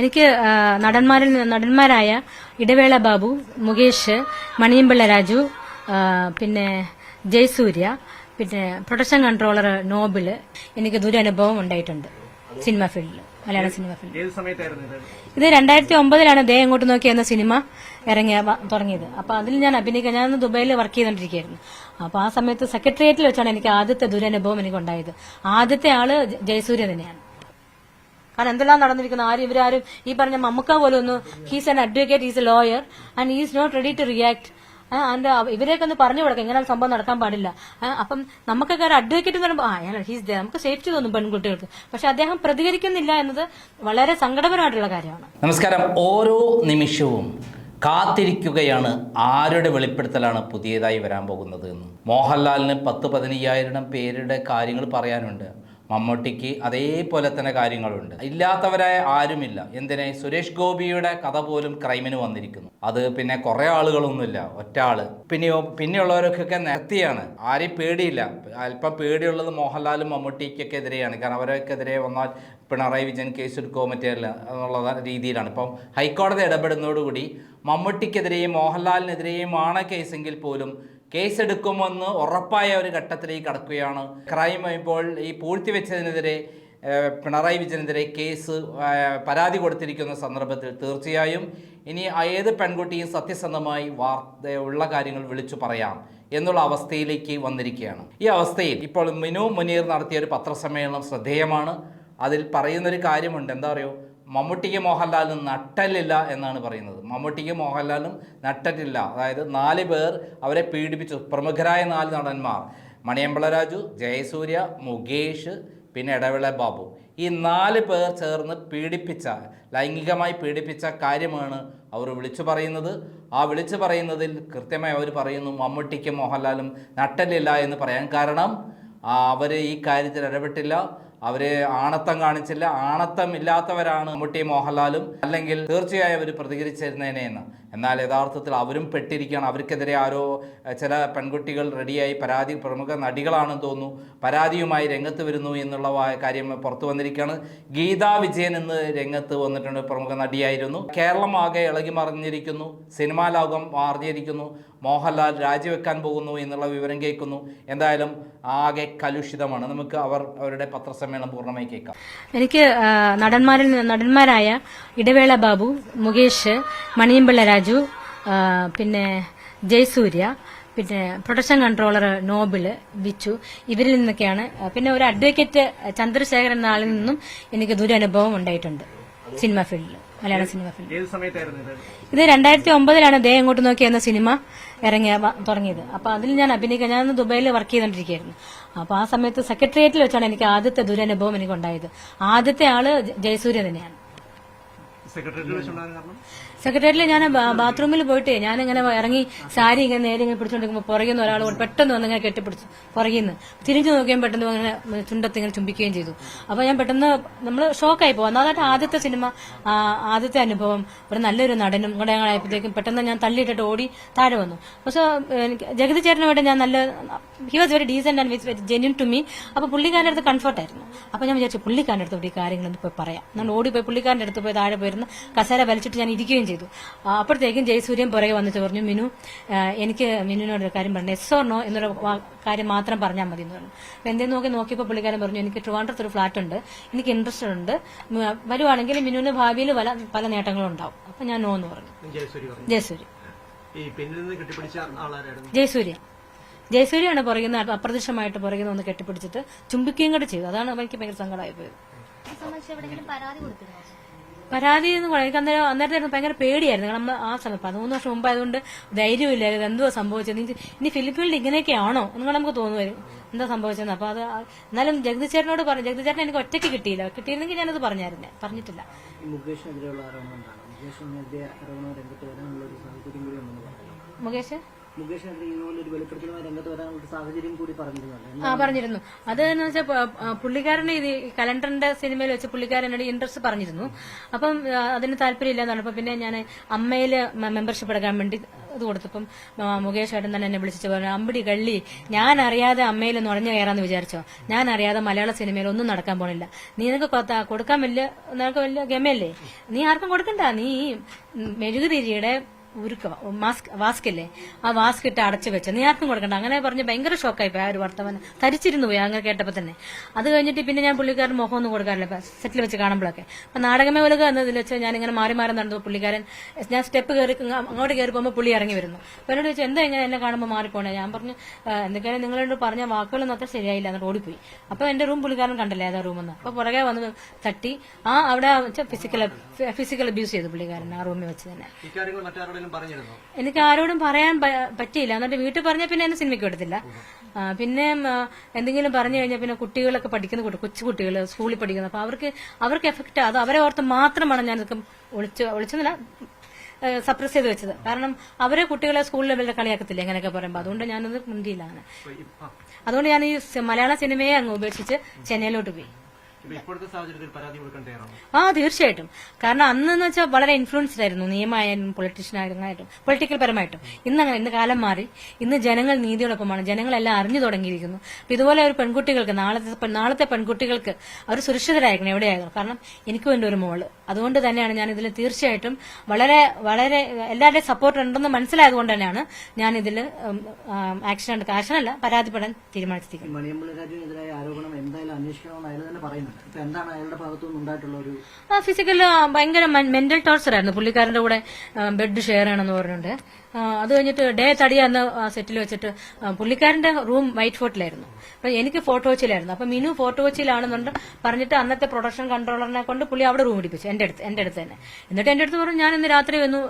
എനിക്ക് നടന്മാരിൽ നടന്മാരായ ഇടവേള ബാബു മുകേഷ് മണിയമ്പിള്ള രാജു പിന്നെ ജയസൂര്യ പിന്നെ പ്രൊഡക്ഷൻ കൺട്രോളർ നോബിൾ എനിക്ക് ദുരനുഭവം ഉണ്ടായിട്ടുണ്ട് സിനിമ ഫീൽഡിൽ മലയാള സിനിമ ഫീൽഡിൽ ഇത്? രണ്ടായിരത്തി ഒമ്പതിലാണ് ദേ എങ്ങോട്ട് നോക്കി എന്ന സിനിമ ഇറങ്ങിയ തുടങ്ങിയത്. അപ്പൊ അതിൽ ഞാൻ അഭിനയിക്കാൻ ഞാൻ ദുബായിൽ വർക്ക് ചെയ്തുകൊണ്ടിരിക്കുകയായിരുന്നു അപ്പൊ ആ സമയത്ത് സെക്രട്ടേറിയറ്റിൽ വെച്ചാണ് എനിക്ക് ആദ്യത്തെ ദുരനുഭവം എനിക്ക് ഉണ്ടായത് ആദ്യത്തെ ആൾ ജയസൂര്യ തന്നെയാണ്. കാരണം എന്തെല്ലാം നടന്നിരിക്കുന്ന? ആരും ഇവരാരും ഈ പറഞ്ഞ മമ്മുക്ക പോലെ ഒന്ന് he's an advocate is a lawyer and is not ready to react അതിന്റെ ഇവരെയൊക്കെ ഒന്ന് പറഞ്ഞു കൊടുക്കാം. ഇങ്ങനെ സംഭവം നടക്കാൻ പാടില്ല. അപ്പം നമുക്കൊക്കെ ഒരു അഡ്വക്കേറ്റ് എന്ന് പറയുമ്പോൾ ആ ഹീസ് ദേ നമുക്ക് സേഫ്റ്റി തോന്നും പെൺകുട്ടികൾക്ക്. പക്ഷെ അദ്ദേഹം പ്രതികരിക്കുന്നില്ല എന്നത് വളരെ സങ്കടപരമായിട്ടുള്ള കാര്യമാണ്. നമസ്കാരം. ഓരോ നിമിഷവും കാത്തിരിക്കുകയാണ് ആരുടെ വെളിപ്പെടുത്തലാണ് പുതിയതായി വരാൻ പോകുന്നത് എന്ന്. മോഹൻലാലിന് പത്ത് പതിനയ്യായിരം പേരുടെ കാര്യങ്ങൾ പറയാനുണ്ട്. മമ്മൂട്ടിക്ക് അതേപോലെ തന്നെ കാര്യങ്ങളുണ്ട്. ഇല്ലാത്തവരായ ആരുമില്ല. എന്തിനെ? സുരേഷ് ഗോപിയുടെ കഥ പോലും ക്രൈമിന് വന്നിരിക്കുന്നു. അത് പിന്നെ കുറേ ആളുകളൊന്നുമില്ല. ഒറ്റ പിന്നെയോ പിന്നെയുള്ളവരൊക്കെ നിരത്തിയാണ്. ആരെയും പേടിയില്ല. അല്പം പേടിയുള്ളത് മോഹൻലാലും മമ്മൂട്ടിക്കൊക്കെ എതിരെയാണ്. കാരണം അവരൊക്കെതിരെ വന്നാൽ പിണറായി വിജയൻ കേസെടുക്കോ മറ്റേ അല്ല എന്നുള്ള രീതിയിലാണ്. ഇപ്പം ഹൈക്കോടതി ഇടപെടുന്നതോടുകൂടി മമ്മൂട്ടിക്കെതിരെയും മോഹൻലാലിനെതിരെയുമാണ് കേസെങ്കിൽ പോലും കേസെടുക്കുമെന്ന് ഉറപ്പായ ഒരു ഘട്ടത്തിലേക്ക് കടക്കുകയാണ്. ക്രൈം ഇപ്പോൾ ഈ പൂഴ്ത്തിവെച്ചതിനെതിരെ പിണറായി വിജയനെതിരെ കേസ് പരാതി കൊടുത്തിരിക്കുന്ന സന്ദർഭത്തിൽ തീർച്ചയായും ഇനി ഏത് പെൺകുട്ടിയും സത്യസന്ധമായി വാർത്ത ഉള്ള കാര്യങ്ങൾ വിളിച്ചു പറയാം എന്നുള്ള അവസ്ഥയിലേക്ക് വന്നിരിക്കുകയാണ്. ഈ അവസ്ഥയിൽ ഇപ്പോൾ മിനു മുനീർ നടത്തിയ ഒരു പത്രസമ്മേളനം ശ്രദ്ധേയമാണ്. അതിൽ പറയുന്നൊരു കാര്യമുണ്ട്. എന്താ പറയുക? മമ്മൂട്ടിക്ക് മോഹൻലാലും നട്ടലില്ല എന്നാണ് പറയുന്നത്. മമ്മൂട്ടിക്ക് മോഹൻലാലും നട്ടലില്ല അതായത് നാല് പേർ അവരെ പീഡിപ്പിച്ചു. പ്രമുഖരായ നാല് നടന്മാർ. മണിയമ്പള രാജു ജയസൂര്യ മുകേഷ് പിന്നെ ഇടവിള ബാബു. ഈ നാല് പേർ ചേർന്ന് പീഡിപ്പിച്ച ലൈംഗികമായി പീഡിപ്പിച്ച കാര്യമാണ് അവർ വിളിച്ചു പറയുന്നത്. ആ വിളിച്ചു പറയുന്നതിൽ കൃത്യമായി അവർ പറയുന്നു മമ്മൂട്ടിക്കും മോഹൻലാലും നട്ടലില്ല എന്ന് പറയാൻ കാരണം അവർ ഈ കാര്യത്തിൽ ഇടപെട്ടില്ല. അവർ ആണത്തം കാണിച്ചില്ല. ആണത്തം ഇല്ലാത്തവരാണ് മമ്മൂട്ടി മോഹൻലാലും. അല്ലെങ്കിൽ തീർച്ചയായും അവർ പ്രതികരിച്ചിരുന്നേനെ എന്ന്. എന്നാൽ യഥാർത്ഥത്തിൽ അവരും പെട്ടിരിക്കുകയാണ്. അവർക്കെതിരെ ആരോ ചില പെൺകുട്ടികൾ റെഡിയായി പരാതി പ്രമുഖ നടികളാണെന്ന് തോന്നുന്നു. പരാതിയുമായി രംഗത്ത് വരുന്നു എന്നുള്ള കാര്യം പുറത്തു വന്നിരിക്കുകയാണ്. ഗീതാ വിജയൻ എന്ന് രംഗത്ത് വന്നിട്ടുണ്ട് പ്രമുഖ നടിയായിരുന്നു. കേരളം ആകെ ഇളകി മറിഞ്ഞിരിക്കുന്നു. സിനിമാ ലോകം മാറിഞ്ഞിരിക്കുന്നു മോഹൻലാൽ രാജിവെക്കാൻ പോകുന്നു എന്നുള്ള വിവരം കേൾക്കുന്നു. എന്തായാലും ആകെ കലുഷിതമാണ്. നമുക്ക് അവർ അവരുടെ പത്രസമ്മേളനം പൂർണമായി കേൾക്കാം. എനിക്ക് നടന്മാരിൽ നടന്മാരായ ഇടവേള ബാബു മുകേഷ് മണിയമ്പിള്ള രാജു പിന്നെ ജയസൂര്യ പിന്നെ പ്രൊട്ടക്ഷൻ കൺട്രോളർ നോബിൾ ബിച്ചു ഇവരിൽ നിന്നൊക്കെയാണ് പിന്നെ ഒരു അഡ്വക്കേറ്റ് ചന്ദ്രശേഖരൻ എന്ന ആളിൽ നിന്നും എനിക്ക് ദുരനുഭവം ഉണ്ടായിട്ടുണ്ട് സിനിമ ഫീൽഡിൽ മലയാള സിനിമ ഫീൽഡിൽ. ഇത്? രണ്ടായിരത്തി ഒമ്പതിലാണ് ദേ എങ്ങോട്ട് നോക്കി എന്ന സിനിമ ഇറങ്ങിയ തുടങ്ങിയത്. അപ്പൊ അതിൽ ഞാൻ അഭിനയിക്കാൻ ഞാൻ ദുബൈയിൽ വർക്ക് ചെയ്തുകൊണ്ടിരിക്കുകയായിരുന്നു അപ്പൊ ആ സമയത്ത് സെക്രട്ടേറിയറ്റിൽ വെച്ചാണ് എനിക്ക് ആദ്യത്തെ ദുരനുഭവം എനിക്ക് ഉണ്ടായത് ആദ്യത്തെ ആൾ ജയസൂര്യ തന്നെയാണ്. സെക്രട്ടറി വെച്ചുണ്ടാകാൻ കാരണം? സെക്രട്ടേറിയറ്റിൽ ഞാൻ ബാത്റൂമിൽ പോയിട്ട് ഞാൻ ഇങ്ങനെ ഇറങ്ങി സാരി ഇങ്ങനെ നേരെ ഇങ്ങനെ പിടിച്ചോണ്ടിരിക്കുമ്പോൾ പുറകിൽ നിന്ന് ഒരാൾ പെട്ടെന്ന് വന്ന് ഇങ്ങനെ കെട്ടിപ്പിടിച്ചു പുറകിൽ തിരിഞ്ഞു നോക്കിയാൽ പെട്ടെന്ന് ഇങ്ങനെ ചുണ്ടത്ത് ഇങ്ങനെ ചുംബിക്കുകയും ചെയ്തു. അപ്പൊ ഞാൻ പെട്ടെന്ന് നമ്മൾ ഷോക്കായി പോകും അതായത് ആദ്യത്തെ സിനിമ ആദ്യത്തെ അനുഭവം ഒരു നല്ലൊരു നടനും കൂടെ ഞങ്ങളായപ്പോഴത്തേക്കും പെട്ടെന്ന് ഞാൻ തള്ളിയിട്ടിട്ട് ഓടി താഴെ വന്നു. പക്ഷെ എനിക്ക് ജഗതി ചേട്ടനുമായിട്ട് ഞാൻ നല്ല he was very decent and very genuine to me അപ്പൊ പുള്ളിക്കാരന്റെ അടുത്ത് കംഫർട്ടായിരുന്നു അപ്പൊ ഞാൻ വിചാരിച്ചു പുള്ളിക്കാരന്റെ അടുത്ത് ഇവിടെ കാര്യങ്ങളൊന്നും പോയി പറയാം. ഞാൻ ഓടിപ്പോയി പുള്ളിക്കാരന്റെ അടുത്ത് പോയി താഴെ പോയിരുന്ന് കസേര വലിച്ചിട്ട് ഞാൻ ഇരിക്കുകയും ചെയ്തു. ആ, അപ്പോഴത്തേക്കും ജയസൂര്യൻ പുറകെ വന്നിട്ട് പറഞ്ഞു മിനു എനിക്ക് മിനുവിനോട് ഒരു കാര്യം പറഞ്ഞു. എസ് ഓർണോ നോ എന്നൊരു കാര്യം മാത്രം പറഞ്ഞാൽ മതി എന്ന് പറഞ്ഞു. അപ്പൊ എന്തേ നോക്കി നോക്കിയപ്പോൾ പുള്ളിക്കാരൻ പറഞ്ഞു എനിക്ക് ട്രിവാൻഡ്രത്ത് ഒരു ഫ്ലാറ്റ് ഉണ്ട്. എനിക്ക് ഇൻട്രസ്റ്റ് ഉണ്ട്. വരുവാണെങ്കിൽ മിനുവിന് ഭാവിയിൽ പല പല നേട്ടങ്ങളും ഉണ്ടാവും. അപ്പൊ ഞാൻ നോ എന്ന് പറഞ്ഞു. ജയസൂരി പറഞ്ഞു. ജയസൂര്യ. ജയസൂര്യ. ജയസൂര്യാണ് പുറകുന്ന നിന്ന് അപ്രത്യക്ഷമായിട്ട് പുറകിൽ നിന്ന് ഒന്ന് കെട്ടിപ്പിടിച്ചിട്ട് ചുംബിക്കുകയും കൂടെ ചെയ്തു. അതാണ് എനിക്ക് ഭയങ്കര സങ്കടമായി പോയത് പരാതി എന്ന് പറയുന്നത് അന്നേരം അന്നേരത്തെ ഭയങ്കര പേടിയായിരുന്നു. കാരണം നമ്മൾ ആ സമയത്ത് പതിമൂന്ന് വർഷം മുമ്പ് ആയതുകൊണ്ട് ധൈര്യമില്ലായിരുന്നു എന്തോ സംഭവിച്ചത്? ഇനി ഫിലിപ്പീനിൽ ഇങ്ങനെയൊക്കെയാണോ? നിങ്ങൾ നമുക്ക് തോന്നുമായിരുന്നു എന്താ സംഭവിച്ചെന്ന് അപ്പൊ അത് എന്നാലും ജഗതി ചേട്ടനോട് പറഞ്ഞു ജഗതി ചേട്ടൻ എനിക്ക് ഒറ്റയ്ക്ക് കിട്ടിയില്ല. കിട്ടിയിരുന്നെങ്കിൽ ഞാനത് പറഞ്ഞായിരുന്നേ. പറഞ്ഞിട്ടില്ല. ഈ ഒരു സാഹചര്യം കൂടി ഉണ്ടെന്ന് പറഞ്ഞു മുകേഷ് ഒരു വെളിപ്പെടുത്തലുമായി രംഗത്ത് വരാനുള്ള സാഹചര്യം കൂടി പറഞ്ഞിരുന്നല്ലോ ആ പറഞ്ഞിരുന്നു. അത് എന്ന് വെച്ചാൽ പുള്ളിക്കാരനെ ഇത് കലണ്ടറിന്റെ സിനിമയിൽ വെച്ച് പുള്ളിക്കാരൻ എന്നോട് ഇൻട്രസ്റ്റ് പറഞ്ഞിരുന്നു. അപ്പം അതിന് താല്പര്യമില്ല എന്നാണ് പിന്നെ ഞാൻ അമ്മയിൽ മെമ്പർഷിപ്പ് എടുക്കാൻ വേണ്ടി ഇത് കൊടുത്തപ്പം മുകേഷ് ഏട്ടൻ തന്നെ എന്നെ വിളിച്ചു പറഞ്ഞു അമ്പടി കള്ളി ഞാൻ അറിയാതെ അമ്മയിൽ നുഴഞ്ഞു കയറാന്ന് വിചാരിച്ചോ. ഞാൻ അറിയാതെ മലയാള സിനിമയിൽ ഒന്നും നടക്കാൻ പോണില്ല. നീ നിനക്ക് കൊടുക്കാൻ വലിയ നിനക്ക് വലിയ ഗമയല്ലേ? നീ ആർക്കും കൊടുക്കണ്ട. നീ മെഴുകുതിരിയുടെ ഉരുക്ക മാസ്ക് വാസ്ക് അല്ലേ ആ വാസ്ക് ഇട്ട് അടച്ചു വെച്ചു. നീ ആർക്കും കൊടുക്കണ്ട. അങ്ങനെ പറഞ്ഞ് ഭയങ്കര ഷോക്കായി പോയി ആ ഒരു വർത്തമാനം. തരിച്ചിരുന്നു പോയി അങ്ങനെ കേട്ടപ്പോ തന്നെ. അത് കഴിഞ്ഞിട്ട് പിന്നെ ഞാൻ പുള്ളിക്കാരൻ മുഖമൊന്നും കൊടുക്കാറില്ല. സെറ്റിൽ വെച്ച് കാണുമ്പോഴൊക്കെ അപ്പൊ നാടകമേ ഉലക എന്നതിൽ വെച്ച് ഞാൻ ഇങ്ങനെ മാറി മാറി നടന്നു. പുള്ളിക്കാരൻ ഞാൻ സ്റ്റെപ്പ് കയറി അങ്ങോട്ട് കയറി പോകുമ്പോൾ പുള്ളി ഇറങ്ങി വരുന്നു. അപ്പൊ എന്നോട് എന്താ ഇങ്ങനെ എന്നെ കാണുമ്പോൾ മാറിപ്പോണേ? ഞാൻ പറഞ്ഞു "ആ, എന്തൊക്കെയാണ് നിങ്ങളോട് പറഞ്ഞ വാക്കുകളൊന്നും അത്ര ശരിയായില്ല. എന്നിട്ട് ഓടിപ്പോയി. അപ്പൊ എന്റെ റൂം പുള്ളിക്കാരൻ കണ്ടല്ലേ ഏതാ റൂമെന്ന് അപ്പൊ പുറകെ വന്ന് തട്ടി ആ അവിടെ ഫിസിക്കൽ ഫിസിക്കൽ അബ്യൂസ് ചെയ്തു പുള്ളിക്കാരൻ ആ റൂമിൽ വെച്ച് തന്നെ. എനിക്ക് ആരോടും പറയാൻ പറ്റിയില്ല. എന്നിട്ട് വീട്ടിൽ പറഞ്ഞാൽ പിന്നെ എന്നെ സിനിമയ്ക്ക് എടുത്തില്ല പിന്നെ എന്തെങ്കിലും പറഞ്ഞു കഴിഞ്ഞാൽ പിന്നെ കുട്ടികളൊക്കെ പഠിക്കുന്ന കുട്ടി കൊച്ചു കുട്ടികൾ സ്കൂളിൽ പഠിക്കുന്ന അപ്പൊ അവർക്ക് അവർക്ക് എഫക്റ്റ് അത് അവരെ ഓർത്ത് മാത്രമാണ് ഞാൻ ഒളിച്ച് ഒളിച്ചെന്നില്ല സപ്രസ് ചെയ്ത് വെച്ചത്. കാരണം അവരെ കുട്ടികളെ സ്കൂൾ ലെവലിൽ കളിയാക്കത്തില്ല എങ്ങനെയൊക്കെ പറയുമ്പോൾ അതുകൊണ്ട് ഞാനത് മുന്തിയില്ല അങ്ങനെ. അതുകൊണ്ട് ഞാൻ ഈ മലയാള സിനിമയെ അങ്ങ് ഉപേക്ഷിച്ച് ചെന്നൈയിലോട്ട് പോയി. ആ തീർച്ചയായിട്ടും. കാരണം അന്നെന്ന് വെച്ചാൽ വളരെ ഇൻഫ്ലുവൻസ്ഡ് ആയിരുന്നു. നിയമമായാലും പൊളിറ്റീഷ്യൻ ആയിരുന്നായിട്ടും പൊളിറ്റിക്കൽ പരമായിട്ടും. ഇന്ന് അങ്ങനെ ഇന്ന് കാലം മാറി. ഇന്ന് ജനങ്ങൾ നീതിയോടൊപ്പമാണ്. ജനങ്ങളെല്ലാം അറിഞ്ഞു തുടങ്ങിയിരിക്കുന്നു. അപ്പൊ ഇതുപോലെ ഒരു പെൺകുട്ടികൾക്ക് നാളത്തെ നാളത്തെ പെൺകുട്ടികൾക്ക് അവർ സുരക്ഷിതരായിരിക്കണം എവിടെയായിരുന്നു കാരണം എനിക്കും എന്റെ ഒരു മോൾ. അതുകൊണ്ട് തന്നെയാണ് ഞാൻ ഇതിൽ തീർച്ചയായിട്ടും വളരെ വളരെ എല്ലാവരുടെയും സപ്പോർട്ട് ഉണ്ടെന്ന് മനസ്സിലായതുകൊണ്ട് തന്നെയാണ് ഞാൻ ഇതിൽ ആക്ഷൻ ആക്ഷനല്ല പരാതിപ്പെടാൻ തീരുമാനിച്ചിരിക്കുന്നത്. ഈ മണിയമ്പിളി രാജുവിനെതിരായ ആരോപണം എന്തായാലും അന്വേഷിക്കണമെന്ന് അയാൾ തന്നെ അയാളുടെ ഉണ്ടായിട്ടുള്ള ഒരു ഫിസിക്കൽ ഭയങ്കര മെന്റൽ ടോർച്ചർ ആയിരുന്നു. പുള്ളിക്കാരന്റെ കൂടെ ബെഡ് ഷെയർ ആണെന്ന് പറഞ്ഞുകൊണ്ട്. ആ, അത് കഴിഞ്ഞിട്ട് ഡേ തടിയ എന്ന സെറ്റിൽ വെച്ചിട്ട് പുള്ളിക്കാരന്റെ റൂം വൈറ്റ് ഫോർട്ടിലായിരുന്നു അപ്പൊ എനിക്ക് ഫോട്ടോ വെച്ചിലായിരുന്നു. അപ്പൊ മിനു ഫോട്ടോ വെച്ചിലാണെന്നുണ്ട് പറഞ്ഞിട്ട് അന്നത്തെ പ്രൊഡക്ഷൻ കൺട്രോളറിനെ കൊണ്ട് പുള്ളി അവിടെ റൂം പിടിപ്പിച്ചു. എന്റെ അടുത്ത് എന്റെ അടുത്ത് തന്നെ. എന്നിട്ട് എന്റെ അടുത്ത് പറഞ്ഞു ഞാൻ ഇന്ന് രാത്രി വന്നു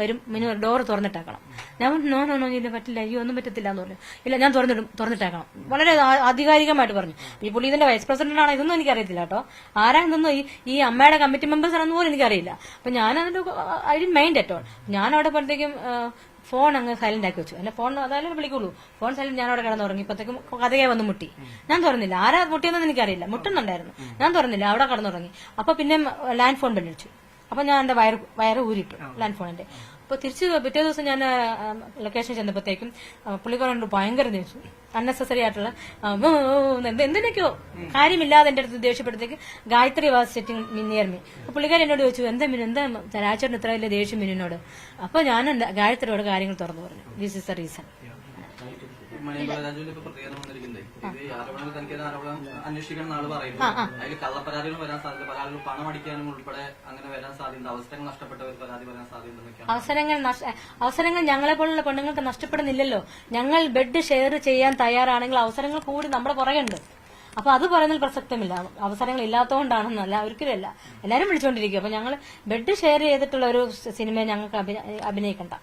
വരും. മിനു ഡോർ തുറന്നിട്ടാക്കണം. ഞാൻ നോ നോ നോ ഇല്ല പറ്റില്ല. അയ്യോ ഒന്നും പറ്റത്തില്ല എന്ന് പറഞ്ഞു. ഇല്ല ഞാൻ തുറന്നിടും തുറന്നിട്ടാക്കണം. വളരെ ആധികാരികമായിട്ട് പറഞ്ഞു. ഈ പുള്ളി ഇതിന്റെ വൈസ് പ്രസിഡന്റ് ആണ് ഇതൊന്നും എനിക്കറിയത്തില്ല കേട്ടോ. ആരാണെന്നൊന്നും ഈ ഈ അമ്മയുടെ കമ്മിറ്റി മെമ്പേഴ്സ് ആണെന്ന് പോലും എനിക്കറിയില്ല. അപ്പൊ ഞാൻ അതിന്റെ ഐ ഡി മൈൻഡ് അറ്റോൾ ഞാൻ അവിടെ പോലത്തേക്കും ഫോൺ അങ്ങ് സൈലന്റ് ആക്കി വെച്ചു. എന്റെ ഫോൺ അതായാലും വിളിക്കുള്ളൂ. ഫോൺ സൈലന്റ് ഞാൻ അവിടെ കിടന്നു തുടങ്ങി ഇപ്പത്തേക്കും കഥകെ വന്ന് മുട്ടി. ഞാൻ തുറന്നില്ല. ആരാ മുട്ടിയെന്നൊന്നും എനിക്കറിയില്ല. മുട്ടുന്നുണ്ടായിരുന്നു. ഞാൻ തുറന്നില്ല. അവിടെ തുടങ്ങി അപ്പൊ പിന്നെ ലാൻഡ് ഫോൺ വിളിച്ചു. അപ്പൊ ഞാൻ എന്റെ വയർ വയറ് ഊരിട്ടു ലാൻഡ് ഫോണിന്റെ അപ്പൊ തിരിച്ച് പിറ്റേ ദിവസം ഞാൻ ലൊക്കേഷൻ ചെന്നപ്പോഴത്തേക്കും പുള്ളിക്കാരുണ്ട് ഭയങ്കര ദേഷ്യം. അൺനെസസറി ആയിട്ടുള്ള എന്തിനൊക്കെയോ കാര്യമില്ലാതെ എന്റെ അടുത്ത് ദേഷ്യപ്പെടുത്തേക്ക് Gayathri was setting near me അപ്പൊ പുള്ളിക്കാരൻ എന്നോട് ചോദിച്ചു എന്താ മിനു എന്താ രാജേട്ടൻ ഇത്ര വലിയ ദേഷ്യം മിനുവിനോട് അപ്പൊ ഞാൻ ഗായത്രിയോട് കാര്യങ്ങൾ തുറന്നു പറഞ്ഞു. ദിസ് ഇസ് ദ റീസൺ മണിയമ്പല രാജുവിന്റെ ഇപ്പൊ പ്രതികരണം വന്നിരിക്കുന്നത് ഇത് ഈ ആരോപണങ്ങൾ തനിക്കെതിരെ ആരോപണം അന്വേഷിക്കണം എന്നാണ് പറയുന്നത്. അതിൽ കള്ളപ്പരാതികൾ വരാൻ സാധ്യത പല ആളുകൾ പണം അടിക്കാനും ഉൾപ്പെടെ അങ്ങനെ വരാൻ സാധ്യത അവസരങ്ങൾ നഷ്ടപ്പെട്ടവർ പരാതി വരാൻ സാധ്യത അവസരങ്ങൾ അവസരങ്ങൾ ഞങ്ങളെ പോലുള്ള പെണ്ണുങ്ങൾക്ക് നഷ്ടപ്പെടുന്നില്ലല്ലോ. ഞങ്ങൾ ബെഡ് ഷെയർ ചെയ്യാൻ തയ്യാറാണെങ്കിൽ അവസരങ്ങൾ കൂടി നമ്മുടെ പുറകുണ്ട് അപ്പൊ അത് പറയുന്നതിൽ പ്രസക്തമില്ല. അവസരങ്ങൾ ഇല്ലാത്തതുകൊണ്ടാണെന്നല്ല ഒരിക്കലുമല്ല എല്ലാരും വിളിച്ചുകൊണ്ടിരിക്കും അപ്പൊ ഞങ്ങൾ ബെഡ് ഷെയർ ചെയ്തിട്ടുള്ള ഒരു സിനിമ ഞങ്ങൾക്ക് അഭി- അഭിനയിക്കണ്ട.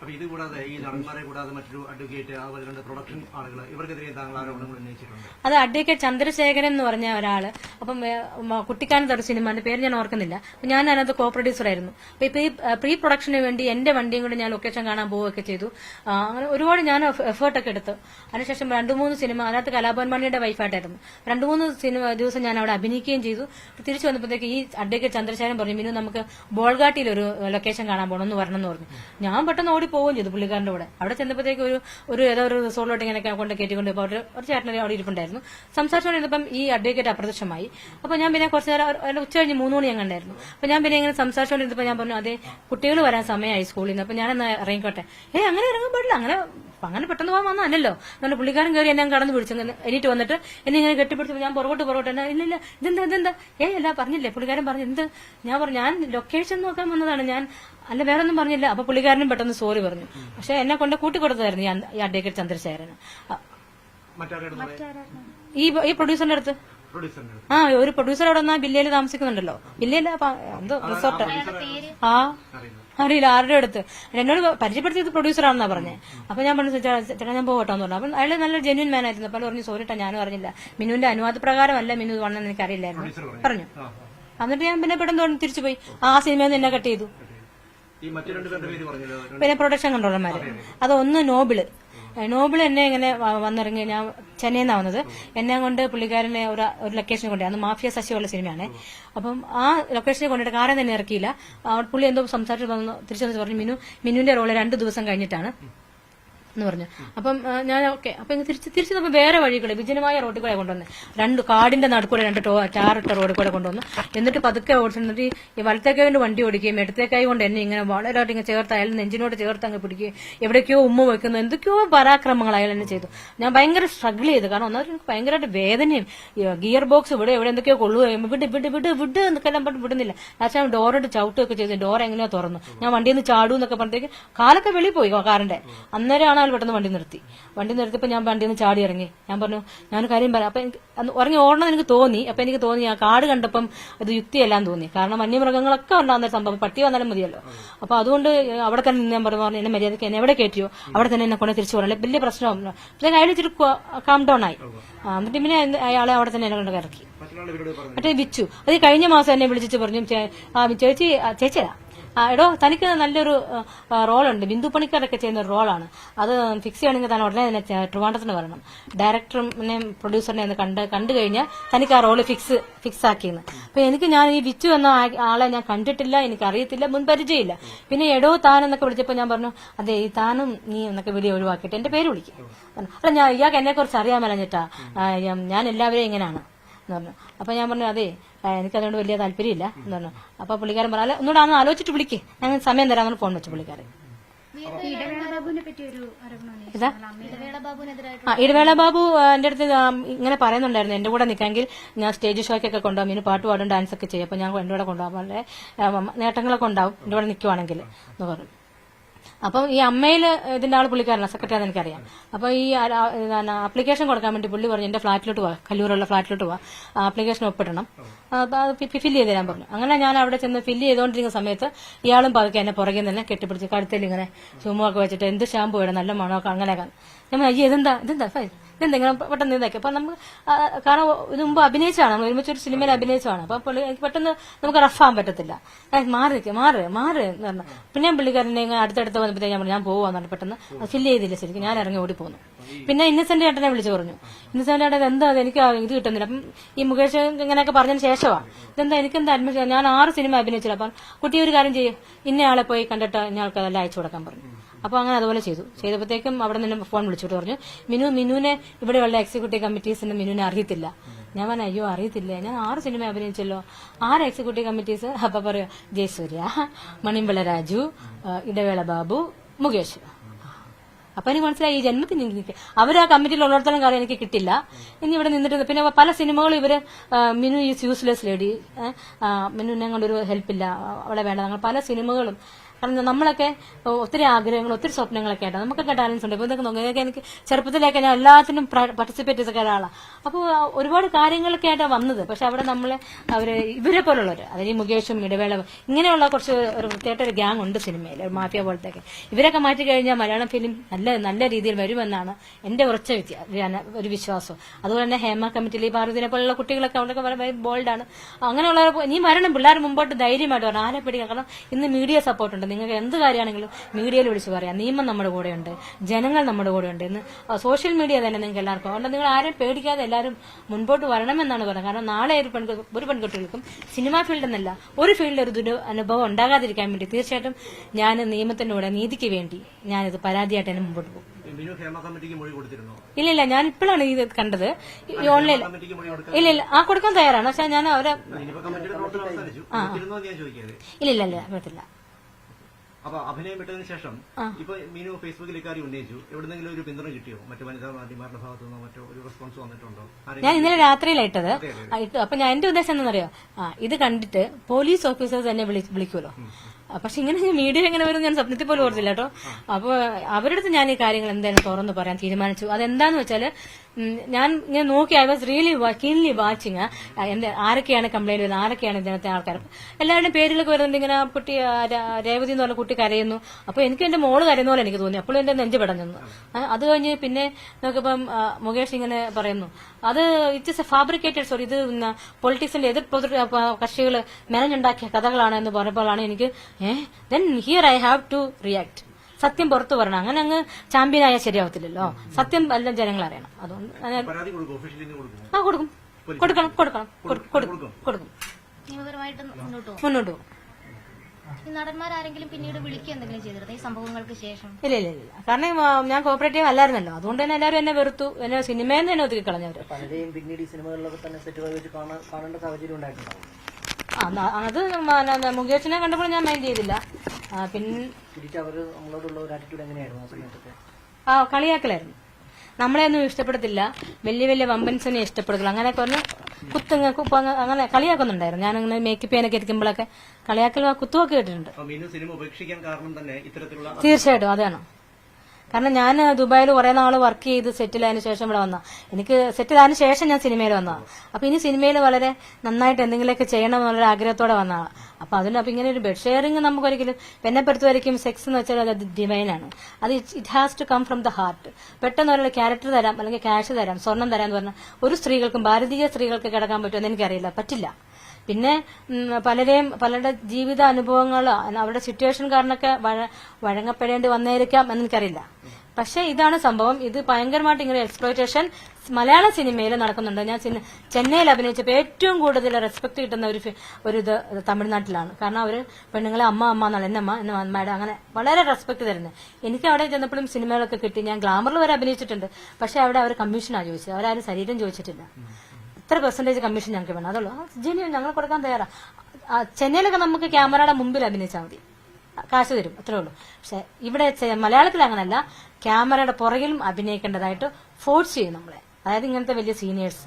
അപ്പൊ ഇത് കൂടാതെ ഈ നടന്മാരെ കൂടാതെ മറ്റൊരു അഡ്വക്കേറ്റ് അതുപോലെ പ്രൊഡക്ഷൻ ആളുകൾ ഇവർക്കെതിരെ താങ്കൾ ആരോപണങ്ങൾ ഉന്നയിച്ചിട്ടുണ്ട്. അത് അഡ്വക്കേറ്റ് ചന്ദ്രശേഖരൻ എന്ന് പറഞ്ഞ ഒരാൾ. അപ്പം ഏ, സിനിമന്റെ പേര് ഞാൻ ഓർക്കുന്നില്ല. ഞാൻ അതിനകത്ത് കോ പ്രൊഡ്യൂസർ ആയിരുന്നു. അപ്പൊ ഇപ്പൊ ഈ പ്രീ പ്രൊഡക്ഷന് വേണ്ടി എന്റെ വണ്ടിയും കൂടി ഞാൻ ലൊക്കേഷൻ കാണാൻ പോവുകയൊക്കെ ചെയ്തു. അങ്ങനെ ഒരുപാട് ഞാൻ എഫേർട്ടൊക്കെ എടുത്തു. അതിനുശേഷം രണ്ടു മൂന്ന് സിനിമ അതിനകത്ത് കലാഭവൻ മണിയുടെ വൈഫായിട്ടായിരുന്നു രണ്ടു മൂന്ന് സിനിമ ദിവസം ഞാൻ അവിടെ അഭിനയിക്കുകയും ചെയ്തു. തിരിച്ചു വന്നപ്പോഴത്തേക്ക് ഈ അഡ്വക്കേറ്റ് ചന്ദ്രശേഖരൻ പറഞ്ഞു മിനു നമുക്ക് ബോൾഗാട്ടിയിൽ ഒരു ലൊക്കേഷൻ കാണാൻ പോകണം എന്ന് വരണം എന്ന് പറഞ്ഞു. ഞാൻ പെട്ടെന്ന് ഓടി പോവുകയും ചെയ്തു പുള്ളിക്കാരന്റെ കൂടെ? അവിടെ ചെന്നപ്പോഴത്തേക്ക് ഒരു ഒരു ഏതോ ഒരു റിസോർട്ടിലോട്ട് ഇങ്ങനെ കൊണ്ട് കയറ്റിക്കൊണ്ട് അവർ ഒരു ഒരു ചേട്ടൻ അവിടെ ഇരിപ്പുണ്ടായിരുന്നു. സംസാരിച്ചുകൊണ്ടിരുന്നപ്പം ഈ അഡ്വക്കേറ്റ് അപ്രത്യക്ഷമായി. അപ്പൊ ഞാൻ പിന്നെ കുറച്ച് നേരം ഉച്ച കഴിഞ്ഞ് മൂന്ന് മണി ഞാൻ കണ്ടായിരുന്നു. അപ്പൊ ഞാൻ പിന്നെ ഇങ്ങനെ സംസാരിച്ചുകൊണ്ടിരുന്നപ്പോൾ ഞാൻ പറഞ്ഞു അതെ കുട്ടികൾ വരാൻ സമയമായി സ്കൂളിൽ നിന്ന്. അപ്പൊ ഞാനെന്നാ ഇറങ്ങിക്കോട്ടെ. ഏ അങ്ങനെ ഇറങ്ങാൻ പാടില്ല. അങ്ങനെ അങ്ങനെ പെട്ടെന്ന് പോകാൻ വന്നതല്ലോ നല്ല പുള്ളിക്കാരൻ കയറി എന്നെ കടന്നു പിടിച്ചു. എനിക്ക് വന്നിട്ട് എന്നെ ഇങ്ങനെ കെട്ടിപ്പിടിച്ചപ്പോൾ ഞാൻ പുറകോട്ട് പുറകോട്ട് എന്നാ ഇല്ല ഇല്ല ഇതെന്താ ഇതെന്താ? ഏ അല്ല പറഞ്ഞില്ലേ? പുള്ളിക്കാരൻ പറഞ്ഞു എന്ത്? ഞാൻ പറഞ്ഞു ഞാൻ ലൊക്കേഷൻ നോക്കാൻ വന്നതാണ്. ഞാൻ അല്ല വേറെ ഒന്നും പറഞ്ഞില്ല. അപ്പൊ പുള്ളിക്കാരനും പെട്ടെന്ന് സോറി പറഞ്ഞു. പക്ഷെ എന്നെ കൊണ്ട് കൂട്ടിക്കൊടുത്തായിരുന്നു ഈ അന്ത- ഈ അഡ്വക്കേറ്റ് ചന്ദ്രശേഖരന്. ഈ ഈ പ്രൊഡ്യൂസറിന്റെ അടുത്ത്. ആ ഒരു പ്രൊഡ്യൂസർ അവിടെ നിന്നാ ബില്ലയിൽ താമസിക്കുന്നുണ്ടല്ലോ. വില്ലയിൽ പ- എന്തോ റിസോർട്ട് ആ അറിയില്ല. ആരുടെ അടുത്ത്. എന്നോട് പരിചയപ്പെടുത്തിയത് പ്രൊഡ്യൂസറാണെന്നാ പറഞ്ഞേ. അപ്പൊ ഞാൻ പറഞ്ഞു ചേട്ടാ ഞാൻ പോകട്ടോ എന്ന് പറഞ്ഞു. അപ്പൊ അയാൾ നല്ല ജെന്യൂൻ മാൻ ആയിരുന്നു. അപ്പൊ പറഞ്ഞു സോറിട്ടാ ഞാനും അറിഞ്ഞില്ല. മിനുവിന്റെ അനുവാദ പ്രകാരമല്ല മിനു വന്നെന്ന് എനിക്ക് അറിയില്ലായിരുന്നു പറഞ്ഞു. എന്നിട്ട് ഞാൻ പിന്നെ പെട്ടെന്ന് തിരിച്ചുപോയി. തിരിച്ചു പോയി ആ സിനിമയിൽ നിന്ന് എന്നെ കട്ട് ചെയ്തു. പിന്നെ പ്രൊഡക്ഷൻ കൺട്രോളർമാര് അതൊന്ന് ഒന്ന് നോബിൾ. നോബിൾ എന്നെ ഇങ്ങനെ വന്നിറങ്ങി ഞാൻ ചെന്നൈയിൽ നിന്നാണ് വന്നത്. എന്നെ കൊണ്ട് പുള്ളിക്കാരനെ ഒരു ഒരു ലൊക്കേഷനിൽ കൊണ്ടുപോയി. അന്ന് മാഫിയ സസ്യമുള്ള സിനിമയാണ്. അപ്പം ആ ലൊക്കേഷനിൽ കൊണ്ടിട്ട് കാരൻ തന്നെ ഇറക്കിയില്ല. പുള്ളി എന്തോ സംസാരിച്ച് വന്നു തിരിച്ചു പറഞ്ഞു മിനു മിനുവിന്റെ റോൾ രണ്ട് ദിവസം കഴിഞ്ഞിട്ടാണ്. എന്ന് പറഞ്ഞു. അപ്പം ഞാൻ ഓക്കെ അപ്പൊ തിരിച്ച് തിരിച്ച് നമ്മൾ വേറെ വഴികളെ വിജനമായ റോഡിൽ കൂടെ കൊണ്ടുവന്ന് രണ്ട് കാടിന്റെ നടുക്കൂടെ രണ്ട് ടാറിട്ട റോഡിൽ കൂടെ കൊണ്ടുവന്നു എന്നിട്ട് പതുക്കെ ഓടിച്ചിട്ട് ഈ വലത്തേക്കൈ കൊണ്ട് വണ്ടി ഓടിക്കുകയും ഇടത്തേക്കായി കൊണ്ട് എന്നെ ഇങ്ങനെ വളരെ ഇങ്ങനെ ചേർത്ത് അയാൾ നെഞ്ചിനോട് ചേർത്ത് അങ്ങ് പിടിക്കുകയും എവിടേക്കോ ഉമ്മ വെക്കുന്നു എന്തൊക്കെയോ പരാക്രമങ്ങൾ അയാൾ എന്നെ ചെയ്തു. ഞാൻ ഭയങ്കര സ്ട്രഗിൾ ചെയ്തു. കാരണം ഒന്നാമത് എനിക്ക് ഭയങ്കരമായിട്ട് വേദനയും ഗിയർ ബോക്സ് ഇവിടെ എവിടെ എന്തൊക്കെയോ കൊള്ളുകയും വിട് വിട് വിട് വിട് എന്നൊക്കെ എല്ലാം പറഞ്ഞ് വിടുന്നില്ല. ലാസ്റ്റ് ഞാൻ ഡോറോട് ചവിട്ടുകയൊക്കെ ചെയ്തു. ഡോർ എങ്ങനെയോ തുറന്നു. ഞാൻ വണ്ടിയിൽ നിന്ന് ചാടൂ എന്നൊക്കെ പറഞ്ഞിട്ട് കാലൊക്കെ വെളിയിൽ പോയി കാറിന്റെ. അന്നേരമാണ് അയാൾ പെട്ടെന്ന് വണ്ടി നിർത്തി. വണ്ടി നിർത്തിയപ്പോൾ ഞാൻ വണ്ടിയിൽ നിന്ന് ചാടി ഇറങ്ങി. ഞാൻ പറഞ്ഞു ഞാൻ കാര്യം പറയാം. അപ്പൊ എനിക്ക് അന്ന് ഇറങ്ങി ഓടണം എനിക്ക് തോന്നി. അപ്പൊ എനിക്ക് തോന്നി ആ കാട് കണ്ടപ്പം അത് യുക്തിയെല്ലാം തോന്നി. കാരണം വന്യമൃഗങ്ങളൊക്കെ ഉണ്ടാകുന്ന സംഭവം. പട്ടി വന്നാലും മതിയല്ലോ. അപ്പൊ അതുകൊണ്ട് അവിടെ തന്നെ ഞാൻ പറഞ്ഞു പറഞ്ഞു എന്നെ മര്യാദയ്ക്ക് എന്നെ എവിടെ കയറ്റിയോ? അവിടെ തന്നെ എന്നെ കൊണ്ട് തിരിച്ചു പോകണം. വലിയ പ്രശ്നമാകും പക്ഷേ അയാൾ ഇച്ചിരി കാം ഡൗൺ ആയി. എന്നിട്ട് പിന്നെ അയാളെ അവിടെ തന്നെ എന്നെ കൊണ്ട് ഇറക്കി മറ്റേ വിച്ചു. അത് കഴിഞ്ഞ മാസം എന്നെ വിളിച്ചിട്ട് പറഞ്ഞു "ചേ- ആ, ചേച്ചി ചേച്ചിയാ? എടോ തനിക്ക് നല്ലൊരു റോളുണ്ട്. ബിന്ദു പണിക്കാരൊക്കെ ചെയ്യുന്ന ഒരു റോളാണ്. അത് ഫിക്സ് ചെയ്യണമെങ്കിൽ താൻ ഉടനെ തന്നെ ട്രിവാണ്ടത്തിന് വരണം. ഡയറക്ടറിനെയും പ്രൊഡ്യൂസറിനെ ഒന്ന് കണ്ട് കണ്ടു കഴിഞ്ഞാൽ തനിക്ക് ആ റോൾ ഫിക്സ് ഫിക്സ് ആക്കിയെന്ന്. അപ്പൊ എനിക്ക് ഞാൻ ഈ വിച്ചു എന്ന ആളെ ഞാൻ കണ്ടിട്ടില്ല എനിക്ക് അറിയത്തില്ല മുൻപരിചയമില്ല. പിന്നെ എടോ താൻ എന്നൊക്കെ വിളിച്ചപ്പോൾ ഞാൻ പറഞ്ഞു അതെ ഈ താനും നീ എന്നൊക്കെ വിളി ഒഴിവാക്കിയിട്ട് എന്റെ പേര് വിളിക്കും. അല്ല ഞാൻ ഇയാൾക്ക് എന്നെ കുറിച്ച് അറിയാൻ മേലഞ്ഞിട്ടാ. ഞാൻ എല്ലാവരെയും ഇങ്ങനെയാണ് എന്ന് പറഞ്ഞു. അപ്പൊ ഞാൻ പറഞ്ഞു അതെ എനിക്കതുകൊണ്ട് വലിയ താല്പര്യമില്ല എന്ന് പറഞ്ഞു അപ്പൊ പുള്ളിക്കാരൻ പറഞ്ഞു അല്ല ഒന്നുകൂടെ അന്ന് ആലോചിച്ചിട്ട് വിളിക്ക്. ഞാൻ സമയം തരാമെന്ന് ഫോൺ വെച്ചു പുള്ളിക്കാരൻ. ആ ഇടവേള ബാബു എന്റെ അടുത്ത് ഇങ്ങനെ പറയുന്നുണ്ടായിരുന്നു. എന്റെ കൂടെ നിൽക്കാമെങ്കിൽ ഞാൻ സ്റ്റേജ് ഷോയ്ക്കൊക്കെ കൊണ്ടുപോകും. ഇനി പാട്ട് പാടും ഡാൻസ് ഒക്കെ ചെയ്യും. അപ്പൊ ഞാൻ എന്റെ കൂടെ കൊണ്ടുപോകാം. നേട്ടങ്ങളൊക്കെ ഉണ്ടാവും. എന്റെ കൂടെ നിൽക്കുവാണെങ്കിൽ എന്ന് പറഞ്ഞു. അപ്പം ഈ അമ്മയിൽ ഇതിന്റെ ആൾ പുള്ളിക്കാരനാണ് സെക്രട്ടറി എനിക്കറിയാം. അപ്പൊ ഈ ആപ്ലിക്കേഷൻ കൊടുക്കാൻ വേണ്ടി പുള്ളി പറഞ്ഞു എന്റെ ഫ്ലാറ്റിലോട്ട് പോവാ കല്ലൂരുള്ള ഫ്ളാറ്റിലോട്ട് പോവാ ആപ്ലിക്കേഷൻ ഒപ്പിടണം. ഫില്ല് ചെയ്ത് തരാൻ പറഞ്ഞു. അങ്ങനെ ഞാൻ അവിടെ ചെന്ന് ഫില്ല് ചെയ്തുകൊണ്ടിരിക്കുന്ന സമയത്ത് ഇയാളും പതുക്കെ എന്നെ പുറകെ തന്നെ കെട്ടിപ്പിടിച്ച് കഴുത്തിൽ ഇങ്ങനെ ചുമ്മുമൊക്കെ വെച്ചിട്ട് എന്ത് ഷാമ്പു ഇടാം നല്ല മണമൊക്കെ അങ്ങനെയൊക്കെ. ഞാൻ അയ്യോ ഇതെന്താ ഇതെന്താ ഫൈ ഇതെന്താ ഇങ്ങനെ പെട്ടെന്ന് ഇതാക്കി. അപ്പൊ നമുക്ക് കാരണം ഇത് മുമ്പ് അഭിനയിച്ചാണ് നമ്മൾ ഒരുമിച്ച് ഒരു സിനിമയിൽ അഭിനയിച്ചാണ് അപ്പൊ പുള്ളി എനിക്ക് പെട്ടെന്ന് നമുക്ക് റഫാൻ പറ്റത്തില്ല. മാറി നിൽക്കുക മാറ് മാറ് എന്ന് പറഞ്ഞു. പിന്നെ പുള്ളിക്കാരനെ അടുത്തടുത്ത് വന്നപ്പോഴത്തേക്ക് ഞാൻ പറഞ്ഞു ഞാൻ പോവാന്ന് പറഞ്ഞു പെട്ടെന്ന് അത് ഫില്ല് ചെയ്തില്ല ശരിക്കും. ഞാൻ ഇറങ്ങി ഓടി പോന്നു പിന്നെ ഇന്നസെന്റ് ഏട്ടനെ വിളിച്ചു പറഞ്ഞു. ഇന്നസെന്റ് ഏട്ടൻ എന്താ എനിക്ക് ഇത് കിട്ടുന്നില്ല. അപ്പം ഈ മുകേഷ് ഇങ്ങനെയൊക്കെ പറഞ്ഞതിന് ശേഷമാണ് ഇതെന്താ എനിക്കെന്താ അഡ്മിഷൻ ഞാൻ ആറ് സിനിമ അഭിനയിച്ചില്ല. അപ്പം കുട്ടി ഒരു കാര്യം ചെയ്യും. ഇന്നയാളെ ആളെ പോയി കണ്ടിട്ട് ഇന്ന അതെല്ലാം അയച്ചു കൊടുക്കാൻ പറഞ്ഞു. അപ്പൊ അങ്ങനെ അതുപോലെ ചെയ്തു. ചെയ്തപ്പോഴത്തേക്കും അവിടെ നിന്ന് ഫോൺ വിളിച്ചിട്ട് പറഞ്ഞു മിനു മിനുവിനെ ഇവിടെയുള്ള എക്സിക്യൂട്ടീവ് കമ്മിറ്റീസിന്റെ മിനുവിനെ അറിയത്തില്ല. ഞാൻ പറഞ്ഞു അയ്യോ അറിയത്തില്ല. ഞാൻ ആറ് സിനിമ അഭിനയിച്ചല്ലോ. ആറ് എക്സിക്യൂട്ടീവ് കമ്മിറ്റീസ് അപ്പൊ പറയോ ജയസൂര്യ മണിമ്പിള രാജു ഇടവേള ബാബു മുകേഷ്. അപ്പൊ എനിക്ക് മനസ്സിലായി ഈ ജന്മത്തിന് എനിക്ക് അവർ ആ കമ്മിറ്റിയിൽ ഉള്ളിടത്തോളം കാലം എനിക്ക് കിട്ടില്ല. ഇനി ഇവിടെ നിന്നിട്ട് പിന്നെ പല സിനിമകളും ഇവർ മിനു ഈസ് യൂസ്ലെസ് ലേഡി മിനുവിനെ കൊണ്ടൊരു ഹെൽപ്പില്ല അവളെ വേണ്ട ഞങ്ങൾ പല സിനിമകളും കാരണം നമ്മളൊക്കെ ഒത്തിരി ആഗ്രഹങ്ങൾ ഒത്തിരി സ്വപ്നങ്ങളൊക്കെ ആയിട്ട് നമുക്കൊക്കെ ടാലൻസ് ഉണ്ട്. ഇപ്പൊ ഇതൊക്കെ നോക്കുക എനിക്ക് ചെറുപ്പത്തിലൊക്കെ ഞാൻ എല്ലാത്തിനും പാർട്ടിസിപ്പേറ്റ് ചെയ്തൊക്കെ ഒരാളാണ് അപ്പോൾ ഒരുപാട് കാര്യങ്ങളൊക്കെ ആയിട്ടാണ് വന്നത്. പക്ഷെ അവിടെ നമ്മൾ അവർ ഇവരെ പോലുള്ളവർ അതിന് മുകേഷും ഇടവേള ഇങ്ങനെയുള്ള കുറച്ച് ഒരു പ്രത്യേകമായിട്ട് ഒരു ഗ്യാങ് ഉണ്ട് സിനിമയിൽ മാഫിയ പോലത്തെയൊക്കെ ഇവരൊക്കെ മാറ്റി കഴിഞ്ഞാൽ മലയാളം ഫിലിം നല്ല നല്ല രീതിയിൽ വരുമെന്നാണ് എന്റെ ഉറച്ച ഒരു വിശ്വാസം. അതുപോലെ തന്നെ ഹേമ കമ്മിറ്റിയിൽ പാർവതിനെ പോലുള്ള കുട്ടികളൊക്കെ അവരൊക്കെ വളരെ ബോൾഡാണ് അങ്ങനെയുള്ളവർ ഇനി മരണം പിള്ളേർ മുമ്പോട്ട് ധൈര്യമായിട്ട് വരണം. ആരെ പേടിക്കണം കാരണം ഇന്ന് മീഡിയ സപ്പോർട്ട് ഉണ്ട്. നിങ്ങൾക്ക് എന്ത് കാര്യമാണെങ്കിലും മീഡിയയിൽ വിളിച്ച് പറയാം. നിയമം നമ്മുടെ കൂടെയുണ്ട്. ജനങ്ങൾ നമ്മുടെ കൂടെയുണ്ട് എന്ന്. സോഷ്യൽ മീഡിയ തന്നെ നിങ്ങൾക്ക് എല്ലാവർക്കും. അതുകൊണ്ട് നിങ്ങൾ ആരെയും പേടിക്കാതെ എല്ലാവരും മുൻപോട്ട് വരണമെന്നാണ് പറയുന്നത് കാരണം നാളെ ഒരു പെൺകു ഒരു പെൺകുട്ടികൾക്കും സിനിമാ ഫീൽഡ് എന്നല്ല ഒരു ഫീൽഡിൽ ഒരു ദുര അനുഭവം ഉണ്ടാകാതിരിക്കാൻ വേണ്ടി തീർച്ചയായിട്ടും ഞാൻ നിയമത്തിനൂടെ നീതിക്ക് വേണ്ടി ഞാനിത് പരാതിയായിട്ട് തന്നെ മുമ്പോട്ട് പോകും. ഇല്ല ഇല്ല. ഞാൻ ഇപ്പോഴാണ് ഇത് കണ്ടത്. ഈ ഓൺലൈൻ ഇല്ല ഇല്ല. ആ കൊടുക്കാൻ തയ്യാറാണ്. പക്ഷെ ഞാൻ അവരെ ഇല്ല ഇല്ല ഇല്ല. പറ്റില്ല അപ്പൊ അഭിനയം വിട്ടതിന് ശേഷം ഇപ്പൊ മീനു ഫേസ്ബുക്കിൽ ഇക്കാര്യം ഉന്നയിച്ചു? എവിടെന്നെങ്കിലും ഒരു പിന്തുണ കിട്ടിയോ? മറ്റു വനിതാ മാധ്യമങ്ങളുടെ ഭാഗത്തു നിന്നോ മറ്റോ ഒരു റെസ്പോൺസ് വന്നിട്ടുണ്ടോ? ഞാൻ ഇന്നലെ ഇട്ടു. അപ്പൊ ഞാൻ എന്റെ ഉദ്ദേശം എന്താണെന്നറിയോ? ഇത് കണ്ടിട്ട് പോലീസ് ഓഫീസേഴ്സ് എന്നെ വിളി- വിളിക്കുമല്ലോ പക്ഷെ ഇങ്ങനെ മീഡിയ എങ്ങനെ വരും ഞാൻ സ്വപ്നത്തിൽ പോലും ഓർത്തില്ല കേട്ടോ. അപ്പൊ അവരുടെ ഞാൻ ഈ കാര്യങ്ങൾ എന്തായാലും തുറന്നു പറയാൻ തീരുമാനിച്ചു. അതെന്താന്ന് വെച്ചാൽ ഞാൻ ഇങ്ങനെ നോക്കി I was really keenly watching ആരൊക്കെയാണ് കംപ്ലൈന്റ് വരുന്നത് ആരൊക്കെയാണ് ഇതിനകത്തെ ആൾക്കാർ. എല്ലാവരുടെയും പേരിലൊക്കെ വരുന്നുണ്ട് ഇങ്ങനെ കുട്ടി രേവതി എന്ന് പറഞ്ഞ കുട്ടി കരയുന്നു. അപ്പൊ എനിക്ക് എന്റെ മോൾ കരയുന്ന പോലെ എനിക്ക് തോന്നി. അപ്പോഴും എന്റെ നെഞ്ച് പടഞ്ഞു അത് കഴിഞ്ഞ് പിന്നെ നോക്കിയപ്പം ആ, മുകേഷ് ഇങ്ങനെ പറയുന്നു. അത് ഇറ്റ്സ് എ ഫാബ്രിക്കേറ്റഡ് സോറി ഇത് പൊളിറ്റിക്സിന്റെ എതിർ കക്ഷികൾ മെനഞ്ഞുണ്ടാക്കിയ കഥകളാണ് എന്ന് പറഞ്ഞപ്പോഴാണ് എനിക്ക് then here I have to react സത്യം പുറത്തു പറയണം അങ്ങനെ അങ്ങ് ചാമ്പ്യൻ ആയാൽ ശരിയാവത്തില്ലല്ലോ. സത്യം എല്ലാം ജനങ്ങൾ അറിയണം. അതുകൊണ്ട് ആ കൊടുക്കും. കൊടുക്കണം കൊടുക്കണം. കൊടു- കൊടുക്കും. കൊടുക്കും. നിയമപരമായിട്ട് മുന്നോട്ട് പോകും. നടന്മാരാരെങ്കിലും പിന്നീട് വിളിക്കുക എന്തെങ്കിലും ചെയ്തിരുന്നു? ഈ സംഭവങ്ങൾക്ക് ശേഷം? ഇല്ല ഇല്ല ഇല്ല. കാരണം ഞാൻ കോപ്പറേറ്റീവ് അല്ലായിരുന്നല്ലോ. അതുകൊണ്ട് തന്നെ എല്ലാവരും എന്നെ വെറുത്തു. എന്നെ സിനിമയിൽ നിന്ന് തന്നെ ഒതുക്കി കളഞ്ഞവര്. പിന്നീട് ഈ സിനിമകളിലൊക്കെ തന്നെ സെറ്റുകൾ വെച്ച് കാണേണ്ട സാഹചര്യം ഉണ്ടായിട്ടുണ്ടാവും. അത് മുകേഷിനെ കണ്ടപ്പോൾ ഞാൻ മൈൻഡ് ചെയ്തില്ല. ആ, പിന്നെ ആ സമയത്തൊക്കെ? നമ്മളെ കളിയാക്കലായിരുന്നു. നമ്മളെയൊന്നും ഇഷ്ടപ്പെടത്തില്ല. വലിയ വലിയ വമ്പൻസിനെ ഇഷ്ടപ്പെടുക അങ്ങനെയൊക്കെ പറഞ്ഞ് കുത്തങ്ങ കുപ്പങ്ങ അങ്ങനെ കളിയാക്കുന്നുണ്ടായിരുന്നു. ഞാൻ അങ്ങനെ മേക്കപ്പ് ചെയ്യാനൊക്കെ ഇരിക്കുമ്പോഴൊക്കെ കളിയാക്കലും ആ കുത്തുമൊക്കെ കേട്ടിട്ടുണ്ട്. തീർച്ചയായിട്ടും അതാണ്. കാരണം ഞാൻ ദുബായിൽ കുറെ നാൾ വർക്ക് ചെയ്ത് സെറ്റിൽ ആയതിനു ശേഷം ഇവിടെ വന്ന. എനിക്ക് സെറ്റിൽ ആയതിനു ശേഷം ഞാൻ സിനിമയിൽ വന്നതാണ് അപ്പൊ ഇനി സിനിമയിൽ വളരെ നന്നായിട്ട് എന്തെങ്കിലുമൊക്കെ ചെയ്യണം എന്നുള്ള ആഗ്രഹത്തോടെ വന്നതാണ് അപ്പൊ അതിനപ്പം ഇങ്ങനെ ഒരു ബെഡ് ഷെയറിങ് നമുക്ക് ഒരിക്കലും എന്നെ പെടുത്തുമായിരിക്കും സെക്സ് എന്ന് വെച്ചാൽ അത് ആണ്. അത് it has to come from the heart പെട്ടെന്ന് ഒരാൾ ക്യാരക്ടർ തരാം അല്ലെങ്കിൽ ക്യാഷ് തരാം സ്വർണം തരാം എന്ന് പറഞ്ഞാൽ ഒരു സ്ത്രീകൾക്കും ഭാരതീയ സ്ത്രീകൾക്ക് കിടക്കാൻ പറ്റുമെന്ന് എനിക്കറിയില്ല. പറ്റില്ല. പിന്നെ പലരെയും പലരുടെ ജീവിത അനുഭവങ്ങൾ അവരുടെ സിറ്റുവേഷൻ കാരണമൊക്കെ വഴ- വഴങ്ങപ്പെടേണ്ടി വന്നേരിക്കാം എന്ന് എനിക്കറിയില്ല പക്ഷെ ഇതാണ് സംഭവം. ഇത് ഭയങ്കരമായിട്ട് ഇങ്ങനെ എക്സ്പ്ലോയിറ്റേഷൻ മലയാള സിനിമയിൽ നടക്കുന്നുണ്ട്. ഞാൻ ചെന്നൈയിൽ അഭിനയിച്ചപ്പോൾ ഏറ്റവും കൂടുതൽ റെസ്പെക്ട് കിട്ടുന്ന ഒരു ഒരു ഇത് തമിഴ്നാട്ടിലാണ്. കാരണം അവർ പെണ്ണുങ്ങളെ അമ്മ അമ്മ എന്നുള്ള എന്നെ അമ്മ എന്നെ അമ്മയുടെ അങ്ങനെ വളരെ റെസ്പെക്ട് തരുന്നത് എനിക്ക് അവിടെ ചെന്നപ്പോഴും സിനിമകളൊക്കെ കിട്ടി. ഞാൻ ഗ്ലാമറിൽ വരെ അഭിനയിച്ചിട്ടുണ്ട്. പക്ഷെ അവിടെ അവർ കമ്മീഷനാണ് ചോദിച്ചത്. അവരാരും ശരീരം ചോദിച്ചിട്ടില്ല. ഇത്ര പെർസെന്റേജ് കമ്മീഷൻ ഞങ്ങൾക്ക് വേണം. അതുള്ളൂ ജെന്യൻ ഞങ്ങൾ കൊടുക്കാൻ തയ്യാറാ. ചെന്നൈയിലൊക്കെ നമുക്ക് ക്യാമറയുടെ മുമ്പിൽ അഭിനയിച്ചാൽ മതി. കാശ് തരും അത്രേ ഉള്ളൂ. പക്ഷെ ഇവിടെ മലയാളത്തിൽ അങ്ങനല്ല. ക്യാമറയുടെ പുറകിലും അഭിനയിക്കേണ്ടതായിട്ട് ഫോഴ്സ് ചെയ്യും നമ്മളെ. അതായത് ഇങ്ങനത്തെ വലിയ സീനിയേഴ്സ്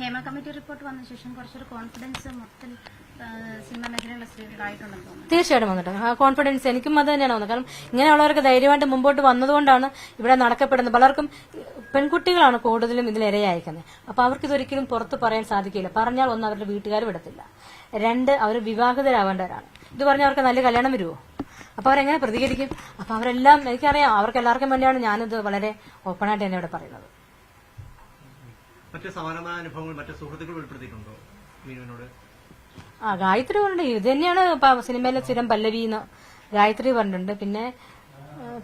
ഹേമ കമ്മിറ്റി റിപ്പോർട്ട് വന്ന ശേഷം കുറച്ചൊരു കോൺഫിഡൻസ് മൊത്തം സിനിമാ മേഖലയിലുള്ള സ്ത്രീകൾക്കായിട്ടുണ്ടെന്ന് തോന്നുന്നു തീർച്ചയായിട്ടും വന്നിട്ടുണ്ട്. ആ കോൺഫിഡൻസ് എനിക്കും അത് തന്നെയാണ് വന്നത്. കാരണം ഇങ്ങനെയുള്ളവർക്ക് ധൈര്യമായിട്ട് മുമ്പോട്ട് വന്നതുകൊണ്ടാണ് ഇവിടെ നടക്കപ്പെടുന്നത്. പലർക്കും പെൺകുട്ടികളാണ് കൂടുതലും ഇതിൽ ഇരയായിരിക്കുന്നത്. അപ്പൊ അവർക്ക് ഇതൊരിക്കലും പുറത്ത് പറയാൻ സാധിക്കില്ല. പറഞ്ഞാൽ ഒന്ന് അവരുടെ വീട്ടുകാർ വിടത്തില്ല. രണ്ട് അവർ വിവാഹിതരാവേണ്ടവരാണ്. ഇത് പറഞ്ഞാൽ അവർക്ക് നല്ല കല്യാണം വരുമോ അപ്പൊ അവരെങ്ങനെ പ്രതികരിക്കും? അപ്പൊ അവരെല്ലാം എനിക്കറിയാം അവർക്ക് എല്ലാവർക്കും വേണ്ടിയാണ് ഞാനിത് വളരെ ഓപ്പണായിട്ട് തന്നെ ഇവിടെ പറയുന്നത്. മറ്റ് സമാനമായ അനുഭവങ്ങൾ മറ്റ് സുഹൃത്തുക്കൾ ഉൾപ്പെടുത്തിയിട്ടുണ്ടോ? മീനുവിനോട്? ആ ഗായത്രി പറഞ്ഞിട്ടുണ്ട് ഇത് തന്നെയാണ് സിനിമയിലെ സ്ഥിരം പല്ലവി എന്ന് ഗായത്രി പറഞ്ഞിട്ടുണ്ട്. പിന്നെ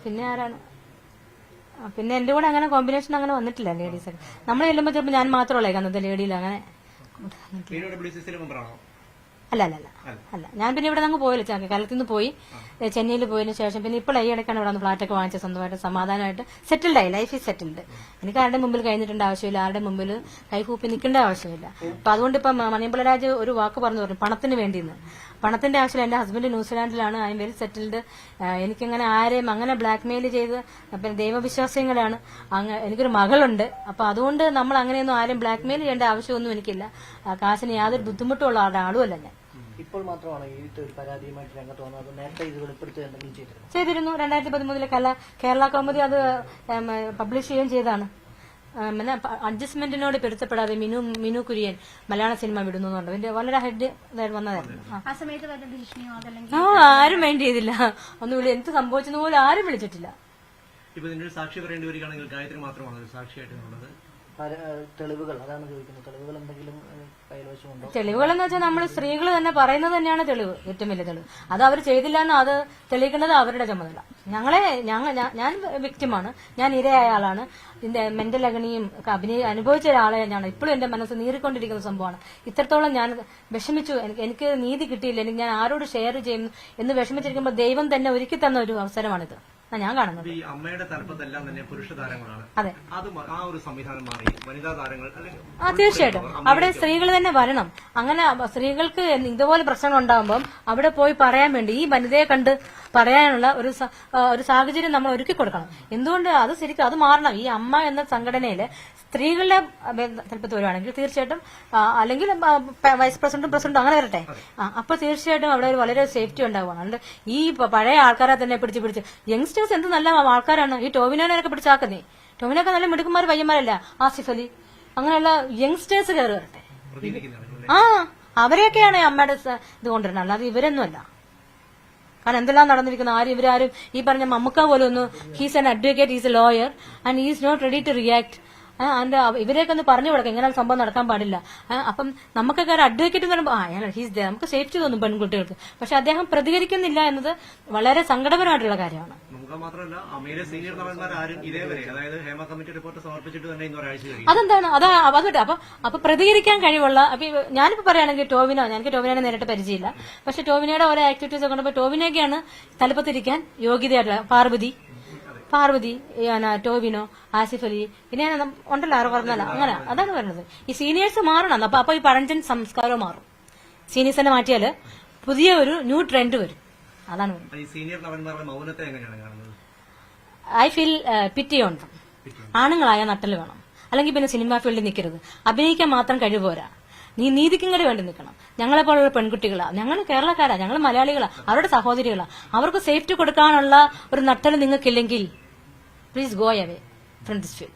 പിന്നെ ആരാണ്? പിന്നെ എന്റെ കൂടെ അങ്ങനെ കോമ്പിനേഷൻ അങ്ങനെ വന്നിട്ടില്ല ലേഡീസ് ഒക്കെ. നമ്മൾ ചെല്ലുമ്പോൾ ചിലപ്പോൾ ഞാൻ മാത്രമല്ലേ അന്നത്തെ ലേഡിയിൽ അങ്ങനെ. അല്ല അല്ല അല്ല. അല്ല. ഞാൻ പിന്നെ ഇവിടെ അങ്ങ് പോയില്ല കലത്തിൽ നിന്ന് പോയി. ചെന്നൈയിൽ പോയതിനു ശേഷം പിന്നെ ഇപ്പോൾ ഈ ഇടയ്ക്കാണ് ഇവിടെ ഫ്ലാറ്റ് ഒക്കെ വാങ്ങിച്ച സ്വന്തമായിട്ട്. സമാധാനമായിട്ട് സെറ്റിൽഡ് ആയി. ലൈഫ് ഈസ് സെറ്റിൽഡ് എനിക്ക് ആരുടെ മുമ്പിൽ കഴിഞ്ഞിട്ടുണ്ട് ആവശ്യമില്ല. ആരുടെ മുമ്പിൽ കൈകൂപ്പി നിൽക്കേണ്ട ആവശ്യമില്ല. അപ്പൊ അതുകൊണ്ട് ഇപ്പം മണിയമ്പള രാജ് ഒരു വാക്ക് പറഞ്ഞു പറഞ്ഞു പണത്തിന് വേണ്ടിയെന്ന് പണത്തിന്റെ ആവശ്യമില്ല. എന്റെ ഹസ്ബൻഡ് ന്യൂസിലാൻഡിലാണ്. ഐ എം വെരി സെറ്റിൽഡ് എനിക്കങ്ങനെ ആരെയും അങ്ങനെ ബ്ലാക്ക് മെയിൽ ചെയ്ത് പിന്നെ ദൈവവിശ്വാസങ്ങളാണ്. അങ്ങ് എനിക്കൊരു മകളുണ്ട്. അപ്പൊ അതുകൊണ്ട് നമ്മൾ അങ്ങനെയൊന്നും ആരും ബ്ലാക്ക് മെയിൽ ചെയ്യേണ്ട ആവശ്യമൊന്നും എനിക്കില്ല. കാശിന് യാതൊരു ബുദ്ധിമുട്ടുള്ള ആളുമല്ല ഞാൻ. ഇപ്പോൾ മാത്രമാണ് ഈ ഒരു പരാതിയുമായിട്ട് രംഗത്ത് വന്നത്. അത് നേരത്തെ ഇത് വെളിപ്പെടുത്തുക എന്തെങ്കിലും ചെയ്തിരുന്നു? ചെയ്തിരുന്നു. രണ്ടായിരത്തി പതിമൂന്നിലെ കല കേരള കൗമുദി അത് പബ്ലിഷ് ചെയ്യുകയും ചെയ്താണ് പിന്നെ അഡ്ജസ്റ്റ്മെന്റിനോട് പെരുത്തപ്പെടാതെ മിനു മിനു കുര്യൻ മലയാള സിനിമ വിടുന്നു എന്നുണ്ട് അതിന്റെ വളരെ ഹെഡ് വന്നതായിരുന്നു. ആ. ആരും മൈൻഡ് ചെയ്തില്ല. ഒന്നുമില്ല എന്ത് സംഭവിച്ചെന്ന് പോലും ആരും വിളിച്ചിട്ടില്ല. ഇപ്പൊ ഇതിന്റെ ഒരു സാക്ഷി പറയേണ്ടി വരികയാണെങ്കിൽ ഗായത്രി മാത്രമാണ് ഏഹ് തെളിവുകൾ അതാണ് ചോദിക്കുന്നത്. തെളിവുകൾ എന്തെങ്കിലും കൈവശമുണ്ടോ തെളിവുകൾ എന്ന് വെച്ചാൽ നമ്മൾ സ്ത്രീകൾ തന്നെ പറയുന്നത് തന്നെയാണ് തെളിവ് ഏറ്റവും വലിയ തെളിവ്. അത് അവർ ചെയ്തില്ല എന്ന് അത് തെളിയിക്കേണ്ടത് അവരുടെ ചുമതല. ഞങ്ങളെ ഞങ്ങൾ ഞാൻ വ്യക്തിമാണ് ഞാൻ ഇരയായ ആളാണ്. ഇതിന്റെ മെന്റൽ അഗണിയും അഭിനയ അനുഭവിച്ച ഒരാളെ ഞാൻ ഇപ്പോഴും എന്റെ മനസ്സ് നീറിക്കൊണ്ടിരിക്കുന്ന സംഭവമാണ്. ഇത്രത്തോളം ഞാൻ വിഷമിച്ചു. എനിക്ക് നീതി കിട്ടിയില്ല. എനിക്ക് ഞാൻ ആരോട് ഷെയർ ചെയ്യും എന്ന് വിഷമിച്ചിരിക്കുമ്പോൾ ദൈവം തന്നെ ഒരുക്കി തന്ന ഒരു അവസരമാണിത്. ഞാൻ കാണുന്നത് ഈ അമ്മയുടെ തലപ്പത്തെല്ലാം തന്നെ പുരുഷ താരങ്ങളാണ്. അതെ. അത് ആ ഒരു സംവിധാനം മാറി. വനിതാ താരങ്ങൾ ആ തീർച്ചയായിട്ടും. അവിടെ സ്ത്രീകൾ തന്നെ വരണം. അങ്ങനെ സ്ത്രീകൾക്ക് ഇതുപോലെ പ്രശ്നങ്ങൾ ഉണ്ടാകുമ്പോൾ അവിടെ പോയി പറയാൻ വേണ്ടി ഈ വനിതയെ കണ്ട് പറയാനുള്ള ഒരു ഒരു സാഹചര്യം നമ്മൾ ഒരുക്കി കൊടുക്കണം. എന്തുകൊണ്ട് അത് ശരിക്കും അത് മാറണം? ഈ അമ്മ എന്ന സംഘടനയിൽ സ്ത്രീകളുടെ തലപ്പത്ത് വരുവാണെങ്കിൽ തീർച്ചയായിട്ടും അല്ലെങ്കിൽ വൈസ് പ്രസിഡന്റും പ്രസിഡന്റും അങ്ങനെ വരട്ടെ. അപ്പൊ തീർച്ചയായിട്ടും അവിടെ ഒരു വളരെ സേഫ്റ്റി ഉണ്ടാവുകയാണ്. അതുകൊണ്ട് ഈ പഴയ ആൾക്കാരെ തന്നെ പിടിച്ച് പിടിച്ച് യങ്സ്റ്റേഴ്സ് എന്ത് നല്ല ആൾക്കാരാണ്. ഈ ടോവിനോനൊക്കെ പിടിച്ചാക്കുന്നേ ടോവിനൊക്കെ നല്ല മിടുക്കന്മാർ പയ്യന്മാരല്ല? ആസിഫ് അലി. അങ്ങനെയുള്ള യങ്സ്റ്റേഴ്സ് കയറി വരട്ടെ. ആ അവരെയൊക്കെയാണ് അമ്മയുടെ ഇത് കൊണ്ടുവരുന്നത്. അല്ലാതെ ഇവരൊന്നുമല്ല. കാരണം എന്തെല്ലാം നടന്നിരിക്കുന്നത് ആരും ഇവരാരും ഈ പറഞ്ഞ മമ്മുക്ക പോലെ ഒന്ന് he's an advocate is a lawyer and he's not ready to react അവ- ഇവരെയൊക്കെ ഒന്ന് പറഞ്ഞു കൊടുക്കാം. ഇങ്ങനെ ഒരു സംഭവം നടക്കാൻ പാടില്ല. അപ്പം നമുക്കൊക്കെ ഒരു അഡ്വക്കേറ്റ് എന്ന് പറയുമ്പോൾ ആ ഹീസ് ദേ നമുക്ക് സേഫ്റ്റി തോന്നും പെൺകുട്ടികൾക്ക്. പക്ഷെ അദ്ദേഹം പ്രതികരിക്കുന്നില്ല എന്നത് വളരെ സങ്കടപരമായിട്ടുള്ള കാര്യമാണ്. മാത്രമല്ല അമീര സീനിയർ നടന്മാർ ആരും ഇതേവരെ അതായത് ഹേമ കമ്മിറ്റി റിപ്പോർട്ട് സമർപ്പിച്ചിട്ട് തന്നെ അതെന്താണ്? അതാ അതുകൊണ്ട് അപ്പൊ അപ്പൊ പ്രതികരിക്കാൻ കഴിവുള്ള അപ്പൊ ഞാനിപ്പോ പറയുകയാണെങ്കിൽ ടോവിനോ എനിക്ക് ടോവിനെ നേരിട്ട് പരിചയമില്ല. പക്ഷെ ടോവിനയുടെ ഓരോ ആക്ടിവിറ്റീസ് ഒക്കെ ടോവിനൊക്കെയാണ് തലപ്പത്തിരിക്കാൻ യോഗ്യതയായിട്ടുള്ള പാർവതി. പാർവതി ടോവിനോ ആസിഫ് അലി പിന്നെ ഉണ്ടല്ലോ ആറ് പറഞ്ഞല്ല അങ്ങനെ. അതാണ് പറയുന്നത്. ഈ സീനിയേഴ്സ് മാറണം. അപ്പൊ അപ്പൊ ഈ പഴഞ്ചൻ സംസ്കാരവും മാറും. സീനിയേഴ്സിനെ മാറ്റിയാൽ പുതിയ ഒരു ന്യൂ ട്രെൻഡ് വരും. അതാണ് ഐ ഫീൽ പിറ്റി ഓൺ ആണുങ്ങളായ നട്ടൽ വേണം. അല്ലെങ്കിൽ പിന്നെ സിനിമാ ഫീൽഡിൽ നിൽക്കരുത് അഭിനയിക്കാൻ മാത്രം കഴിവുപോരാ. നീ നീതിക്കും കൂടി വേണ്ടി നിൽക്കണം. ഞങ്ങളെ പോലുള്ള പെൺകുട്ടികളാ. ഞങ്ങൾ കേരളക്കാരാ. ഞങ്ങൾ മലയാളികളാ. അവരുടെ സഹോദരികളാ. അവർക്ക് സേഫ്റ്റി കൊടുക്കാനുള്ള ഒരു നട്ടൽ നിങ്ങൾക്കില്ലെങ്കിൽ please go away from this field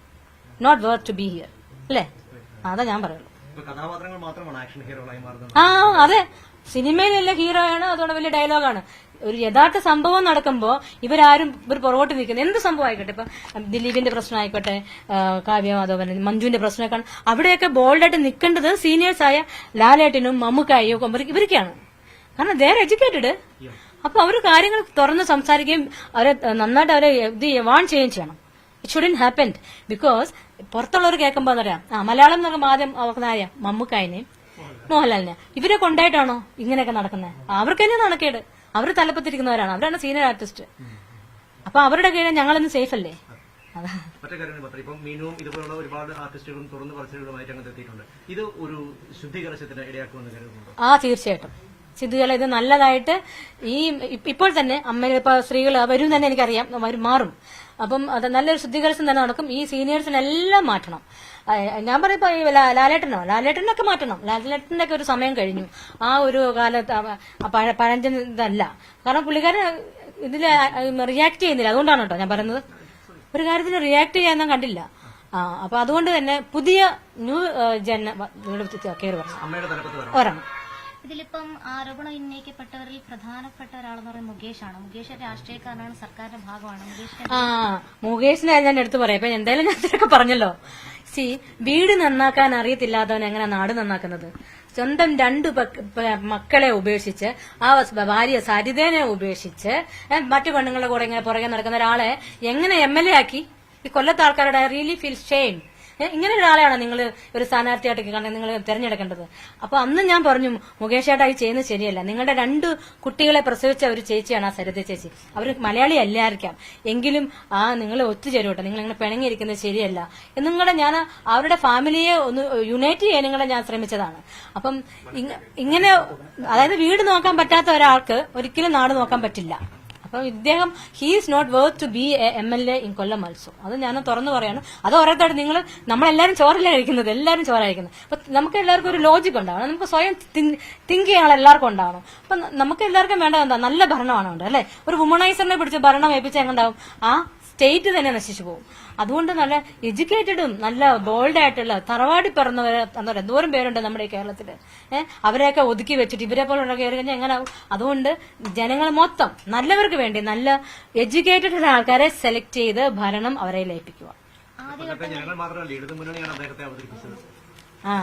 not worth to be here അല്ലേ? അതാ ഞാൻ പറയുള്ളൂ. ആ അതെ. സിനിമയിൽ വലിയ ഹീറോ ആണ് അതുകൊണ്ട് വലിയ ഡയലോഗാണ് ഒരു യഥാർത്ഥ സംഭവം നടക്കുമ്പോൾ ഇവരാരും ഇവർ പുറകോട്ട് നിൽക്കുന്നത് എന്ത് സംഭവം ആയിക്കോട്ടെ? ഇപ്പൊ ദിലീപിന്റെ പ്രശ്നം ആയിക്കോട്ടെ കാവ്യ മാധവൻ മഞ്ജുവിന്റെ പ്രശ്നമൊക്കെ അവിടെയൊക്കെ ബോൾഡായിട്ട് നിൽക്കേണ്ടത് സീനിയേഴ്സായ ലാലേട്ടനും മമ്മുക്കായും ഇവർക്കാണ് കാരണം ദേർ എഡ്യൂക്കേറ്റഡ് അപ്പൊ അവർ കാര്യങ്ങൾ തുറന്ന് സംസാരിക്കുകയും അവരെ നന്നായിട്ട് അവരെ ഇത് വാൺ ചെയ്യുകയും ചെയ്യണം. ഇറ്റ് ഷുഡൻ ഹാപ്പൻ ബിക്കോസ് പുറത്തുള്ളവർ കേൾക്കുമ്പോൾ പറയാം? ആ മലയാളം എന്ന് പറയുമ്പോൾ ആദ്യം ഓർക്കുന്ന മമ്മുക്കായനെയും മോഹൻലാലിനെ ഇവരെ കൊണ്ടായിട്ടാണോ ഇങ്ങനെയൊക്കെ നടക്കുന്നത് അവർക്ക് തന്നെ നടക്കേട് അവർ തലപ്പത്തിരിക്കുന്നവരാണ്. അവരാണ് സീനിയർ ആർട്ടിസ്റ്റ് അപ്പൊ അവരുടെ കീഴിൽ ഞങ്ങളൊന്നും സേഫ് അല്ലേ? അതാ. മറ്റേ കാര്യം പത്രം ഇപ്പം മീനുവും ഇതുപോലുള്ള ഒരുപാട് ആർട്ടിസ്റ്റുകളും തുറന്നു പറച്ചിലുകളുമായിട്ട് രംഗത്ത് എത്തിയിട്ടുണ്ട്. ഇത് ഒരു ശുദ്ധീകരണത്തിന് ഇടയാക്കുമെന്ന് കരുതുന്നുണ്ടോ? ആ തീർച്ചയായിട്ടും. സിദ്ധുകല ഇത് നല്ലതായിട്ട് ഈ ഇപ്പോൾ തന്നെ അമ്മ ഇപ്പൊ സ്ത്രീകൾ വരും തന്നെ എനിക്കറിയാം. അവർ മാറും. അപ്പം അത് നല്ലൊരു ശുദ്ധീകരണം തന്നെ നടക്കും. ഈ സീനിയേഴ്സിനെല്ലാം മാറ്റണം. ഞാൻ പറയപ്പോ ഈ ലാലേട്ടനോ ലാലേട്ടനൊക്കെ മാറ്റണം. ലാലേട്ടന്റെ ഒക്കെ ഒരു സമയം കഴിഞ്ഞു. ആ ഒരു കാലത്ത് ഇതല്ല. കാരണം പുള്ളിക്കാരൻ ഇതിൽ റിയാക്ട് ചെയ്യുന്നില്ല. അതുകൊണ്ടാണ് കേട്ടോ ഞാൻ പറയുന്നത്. ഒരു കാര്യത്തിന് റിയാക്ട് ചെയ്യാൻ കണ്ടില്ല. ആ അപ്പൊ അതുകൊണ്ട് തന്നെ പുതിയ ന്യൂ ജന കയറി പറഞ്ഞു ഒരെണ്ണം. ഇതിലിപ്പം ആരോപണം ഉന്നയിക്കപ്പെട്ടവരിൽ പ്രധാനപ്പെട്ട ഒരാളെന്ന് പറയുന്നത് മുകേഷാണ്. മുകേഷ് രാഷ്ട്രീയക്കാരനാണ് സർക്കാരിന്റെ ഭാഗമാണ്. ആ മുകേഷിനെ ഞാൻ എടുത്തു പറയാം. ഇപ്പൊ എന്തായാലും ഞാൻ ഇതൊക്കെ പറഞ്ഞല്ലോ. സി വീട് നന്നാക്കാൻ അറിയത്തില്ലാത്തവൻ എങ്ങനെ നാട് നന്നാക്കുന്നത്? സ്വന്തം രണ്ടു മക്കളെ ഉപേക്ഷിച്ച് ആ ഭാര്യ സരിതേനെ ഉപേക്ഷിച്ച് മറ്റു പെണ്ണുങ്ങളുടെ കൂടെ ഇങ്ങനെ പുറകെ നടക്കുന്ന ഒരാളെ എങ്ങനെ എം എൽ എ ആക്കി? ഈ കൊല്ലത്തെ ആൾക്കാരുടെ റിയലി ഫീൽ ഷെയിം. ഇങ്ങനെ ഒരാളെയാണ് നിങ്ങൾ ഒരു സ്ഥാനാർത്ഥിയായിട്ട് കണ്ട് നിങ്ങൾ തിരഞ്ഞെടുക്കേണ്ടത്. അപ്പൊ അന്ന് ഞാൻ പറഞ്ഞു മുകേഷ് ചേട്ടാ ഈ ചെയ്യുന്നത് ശരിയല്ല. നിങ്ങളുടെ രണ്ട് കുട്ടികളെ പ്രസവിച്ച ഒരു ചേച്ചിയാണ് ആ സരിത ചേച്ചി. അവർ മലയാളി അല്ലായിരിക്കാം. എങ്കിലും ആ നിങ്ങൾ ഒത്തുചേരൂട്ടെ. നിങ്ങൾ ഇങ്ങനെ പിണങ്ങിയിരിക്കുന്നത് ശരിയല്ല. എന്നിങ്ങളെ ഞാൻ അവരുടെ ഫാമിലിയെ ഒന്ന് യുണൈറ്റ് ചെയ്യാൻ നിങ്ങളെ ഞാൻ ശ്രമിച്ചതാണ്. അപ്പം ഇങ്ങനെ അതായത് വീട് നോക്കാൻ പറ്റാത്ത ഒരാൾക്ക് ഒരിക്കലും നാട് നോക്കാൻ പറ്റില്ല. അപ്പം ഇദ്ദേഹം he's not worth to be M L A in Kollam മത്സു അത് ഞാൻ തുറന്നു പറയാണ്. അത് ഓരോരുത്തരും നിങ്ങൾ നമ്മളെല്ലാരും ചോറല്ല കഴിക്കുന്നത് എല്ലാവരും ചോറ കഴിക്കുന്നത് അപ്പൊ നമുക്ക് എല്ലാവർക്കും ഒരു ലോജിക് ഉണ്ടാവണം. നമുക്ക് സ്വയം തിങ്ക് ചെയ്യാനുള്ള എല്ലാവർക്കും ഉണ്ടാവണം. അപ്പൊ നമുക്ക് എല്ലാവർക്കും വേണ്ടത് എന്താ? നല്ല ഭരണമാണ് ഉണ്ട് അല്ലെ? ഒരു വുമണൈസറിനെ പിടിച്ച് ഭരണം ഏൽപ്പിച്ചാൽ എങ്ങുണ്ടാവും ആ സ്റ്റേറ്റ് തന്നെ നശിച്ചു പോകും. അതുകൊണ്ട് നല്ല എഡ്യൂക്കേറ്റഡും നല്ല ബോൾഡ് ആയിട്ടുള്ള തറവാടി പിറന്നവർ എന്താ പറയുക എന്തോരം പേരുണ്ട് നമ്മുടെ ഈ കേരളത്തിൽ ഏഹ് അവരെയൊക്കെ ഒതുക്കി വെച്ചിട്ട് ഇവരെ പോലുള്ള കയറി കഴിഞ്ഞാൽ എങ്ങനെ ആവും? അതുകൊണ്ട് ജനങ്ങൾ മൊത്തം നല്ലവർക്ക് വേണ്ടി നല്ല എഡ്യൂക്കേറ്റഡ് ആൾക്കാരെ സെലക്ട് ചെയ്ത് ഭരണം അവരെ ലയിപ്പിക്കുക. ആ.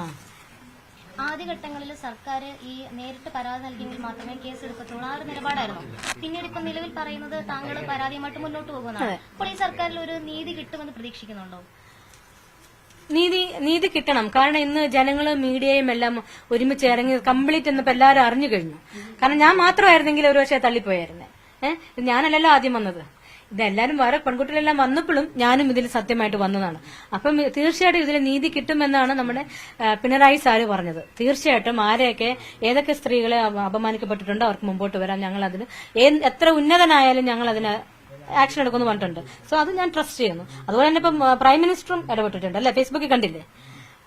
ആദ്യഘട്ടങ്ങളിൽ സർക്കാർ ഈ നേരിട്ട് പരാതി നൽകിയെങ്കിൽ മാത്രമേ കേസ് എടുക്കത്തുള്ളൂ ആ ഒരു നിലപാടായിരുന്നു. പിന്നീട് ഇപ്പം നിലവിൽ പറയുന്നത് താങ്കൾ പരാതിയുമായിട്ട് മുന്നോട്ട് പോകുന്നതാണ്. അപ്പോൾ ഈ സർക്കാരിൽ ഒരു നീതി കിട്ടുമെന്ന് പ്രതീക്ഷിക്കുന്നുണ്ടോ? നീതി നീതി കിട്ടണം. കാരണം ഇന്ന് ജനങ്ങൾ മീഡിയയും എല്ലാം ഒരുമിച്ച് ഇറങ്ങി കംപ്ലീറ്റ് എന്നിപ്പോ എല്ലാവരും അറിഞ്ഞു കഴിഞ്ഞു. കാരണം ഞാൻ മാത്രമായിരുന്നെങ്കിൽ ഒരു പക്ഷേ തള്ളിപ്പോയായിരുന്നേ ഏഹ് ഞാനല്ലല്ലോ ആദ്യം വന്നത്. ഇതെല്ലാരും വേറെ പെൺകുട്ടികളെല്ലാം വന്നപ്പോഴും ഞാനും ഇതിൽ സത്യമായിട്ട് വന്നതാണ്. അപ്പം തീർച്ചയായിട്ടും ഇതിൽ നീതി കിട്ടുമെന്നാണ് നമ്മുടെ പിണറായി സാറ് പറഞ്ഞത്. തീർച്ചയായിട്ടും ആരെയൊക്കെ ഏതൊക്കെ സ്ത്രീകളെ അപ- അപമാനിക്കപ്പെട്ടിട്ടുണ്ടോ അവർക്ക് മുമ്പോട്ട് വരാം ഞങ്ങൾ അതിന് എത്ര ഉന്നതനായാലും ഞങ്ങൾ അതിന് ആക്ഷൻ എടുക്കുമെന്ന് പറഞ്ഞിട്ടുണ്ട്. സോ അത് ഞാൻ ട്രസ്റ്റ് ചെയ്യുന്നു. അതുപോലെ തന്നെ ഇപ്പം പ്രൈം മിനിസ്റ്ററും ഇടപെട്ടിട്ടുണ്ട്. അല്ലെ? ഫേസ്ബുക്കിൽ കണ്ടില്ലേ?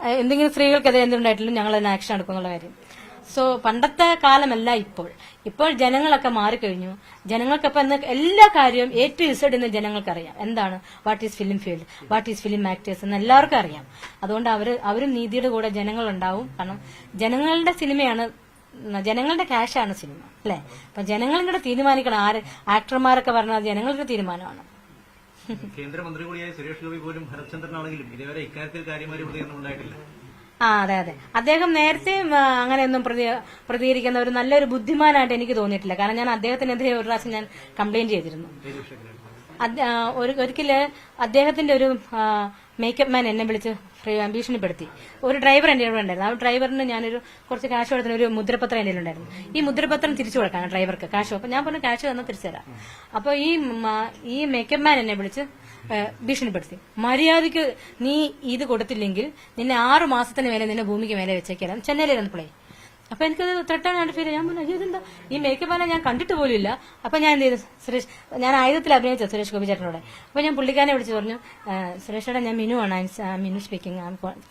എന്തെങ്കിലും സ്ത്രീകൾക്കെതിരെ എന്തുണ്ടായിട്ടില്ല ഞങ്ങൾ അതിന് ആക്ഷൻ എടുക്കുന്നുള്ള കാര്യം. സോ പണ്ടത്തെ കാലമല്ല ഇപ്പോൾ. ഇപ്പോൾ ജനങ്ങളൊക്കെ മാറിക്കഴിഞ്ഞു. ജനങ്ങൾക്കപ്പം ഇന്ന് എല്ലാ കാര്യവും എ ടു ഇസഡ് എന്ന് ജനങ്ങൾക്കറിയാം. എന്താണ്? What is film field what is film actors എന്ന് എല്ലാവർക്കും അറിയാം. അതുകൊണ്ട് അവർ അവരും നീതിയുടെ കൂടെ ജനങ്ങളുണ്ടാവും. കാരണം ജനങ്ങളുടെ സിനിമയാണ് ജനങ്ങളുടെ ക്യാഷാണ് സിനിമ. അല്ലെ? അപ്പൊ ജനങ്ങളും കൂടെ തീരുമാനിക്കണം. ആര് ആക്ടർമാരൊക്കെ പറഞ്ഞാൽ ജനങ്ങളുടെ തീരുമാനമാണ്. കേന്ദ്രമന്ത്രി കൂടിയായ സുരേഷ് ഗോപി പോലും ഭരത്ചന്ദ്രനാണെങ്കിലും ഇതുവരെ ഇക്കാര്യത്തിൽ കാര്യമായ ഉണ്ടായിട്ടില്ല. ആ അതെ അതെ. അദ്ദേഹം നേരത്തെ അങ്ങനെയൊന്നും പ്രതി പ്രതികരിക്കുന്ന ഒരു നല്ലൊരു ബുദ്ധിമാനായിട്ട് എനിക്ക് തോന്നിയിട്ടില്ല. കാരണം ഞാൻ അദ്ദേഹത്തിനെതിരെ ഒരു പ്രാവശ്യം ഞാൻ കംപ്ലൈന്റ് ചെയ്തിരുന്നു. ഒരു ഒരിക്കൽ അദ്ദേഹത്തിന്റെ ഒരു മേക്കപ്പ് മാൻ എന്നെ വിളിച്ച് ഭീഷണിപ്പെടുത്തി ഒരു ഡ്രൈവർ കൂടെ ഉണ്ടായിരുന്നു. ആ ഡ്രൈവറിന് ഞാനൊരു കുറച്ച് കാശ് കൊടുത്തിന് ഒരു മുദ്രപത്രം എന്റെ ഉണ്ടായിരുന്നു ഈ മുദ്രപത്രം തിരിച്ചു കൊടുക്കാം ഡ്രൈവർക്ക് കാശ് അപ്പൊ ഞാൻ പറഞ്ഞു കാശ് തന്നാൽ തിരിച്ചു തരാം. അപ്പൊ ഈ ഈ മേക്കപ്പ് മാൻ എന്നെ വിളിച്ച് ഭീഷണിപ്പെടുത്തി മര്യാദയ്ക്ക് നീ ഇത് കൊടുത്തില്ലെങ്കിൽ നിന്നെ ആറു മാസത്തിന് മേലെ നിന്നെ ഭൂമിക്ക് മേലെ വെച്ചേക്കാം ചെന്നൈയിലിരുന്നപ്പോഴേ അപ്പൊ എനിക്കത് ത്രട്ടാനായിട്ട് ഫീൽ ഞാൻ പറഞ്ഞു ഇതെന്താ? ഈ മേക്കപ്പ് മാനെ ഞാൻ കണ്ടിട്ട് പോലും ഇല്ല അപ്പൊ ഞാൻ എന്ത് ചെയ്തു? സുരേഷ് ഞാൻ ആയുധത്തിൽ അഭിനയിച്ച സുരേഷ് ഗോപി ചേട്ടനോട്. അപ്പൊ ഞാൻ പുള്ളിക്കാരനെ വിളിച്ച് പറഞ്ഞു "ആ, സുരേഷ് ചേട്ടാ ഞാൻ മിനു ആണ്. Minu speaking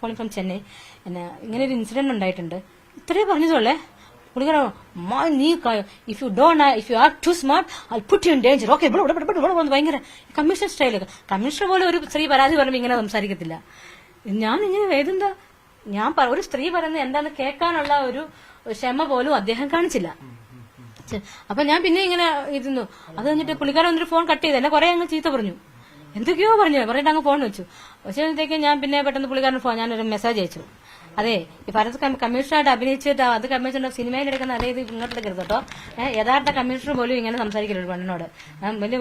calling from Chennai എന്നെ ഇങ്ങനെ ഒരു ഇൻസിഡന്റ് ഉണ്ടായിട്ടുണ്ട്. ഇത്രേ പറഞ്ഞതുള്ളേ "മാ, നീ if you don if you are too smart I put you in danger okay ഇവിടെ ഇവിടെ ഇവിടെ ഇവിടെ ഭയങ്കര കമ്മീഷൻ സ്റ്റൈലൊക്കെ കമ്മീഷണർ പോലെ ഒരു സ്ത്രീ പരാതി പറയുമ്പോൾ ഇങ്ങനെ സംസാരിക്കത്തില്ല. ഞാൻ ഇങ്ങനെ വേദന ഞാൻ ഒരു സ്ത്രീ പറയുന്നത് എന്താന്ന് കേൾക്കാനുള്ള ഒരു ക്ഷമ പോലും അദ്ദേഹം കാണിച്ചില്ല. അപ്പൊ ഞാൻ പിന്നെ ഇങ്ങനെ ഇരുന്നു. അത് കഴിഞ്ഞിട്ട് പുള്ളിക്കാരൻ വന്നിട്ട് ഫോൺ കട്ട് ചെയ്ത് എന്നെ കുറെ അങ്ങ് ചീത്ത പറഞ്ഞു. എന്തൊക്കെയോ പറഞ്ഞു. പറഞ്ഞിട്ട് അങ്ങ് ഫോൺ വെച്ചു. പക്ഷേ ഞാൻ പിന്നെ പെട്ടെന്ന് പുള്ളിക്കാരൻ ഫോൺ ഞാനൊരു മെസ്സേജ് അയച്ചു. അതെ ഈ കം- കമ്മീഷണറായിട്ട് അഭിനയിച്ചിട്ട് അത് കമ്മീഷണർ സിനിമയിൽ എടുക്കുന്ന അതേ ഇത് ഇങ്ങോട്ട് എടുക്കരുത് കേട്ടോ. യഥാർത്ഥ കമ്മീഷണർ പോലും ഇങ്ങനെ സംസാരിക്കില്ല ഒരു പെണ്ണിനോട്. വലിയ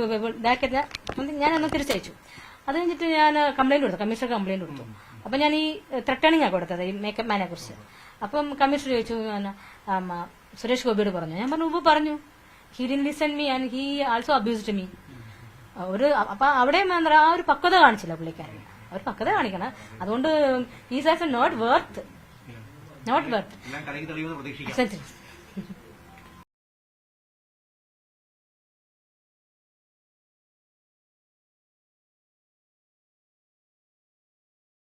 ഞാനൊന്ന് തിരിച്ചയച്ചു അത് കഴിഞ്ഞിട്ട് ഞാൻ കംപ്ലൈന്റ് കൊടുത്തു കമ്മീഷണർ കംപ്ലൈന്റ് കൊടുത്തു. അപ്പൊ ഞാൻ ഈ ത്രട്ടേണിംഗ് ആ കൊടുത്തത് ഈ മേക്കപ്പ് മാനെ കുറിച്ച്. അപ്പം കമ്മീഷണർ ചോദിച്ചു സുരേഷ് ഗോപിയോട് പറഞ്ഞു. ഞാൻ പറഞ്ഞു ഉപ്പ് പറഞ്ഞു. He din listen me and he also abused me ഒരു അപ്പൊ അവിടെ എന്താ ആ ഒരു പക്വത കാണിച്ചില്ല പുള്ളിക്കാരൻ. ഒരു പക്വത കാണിക്കണം. അതുകൊണ്ട് is as not worth not worth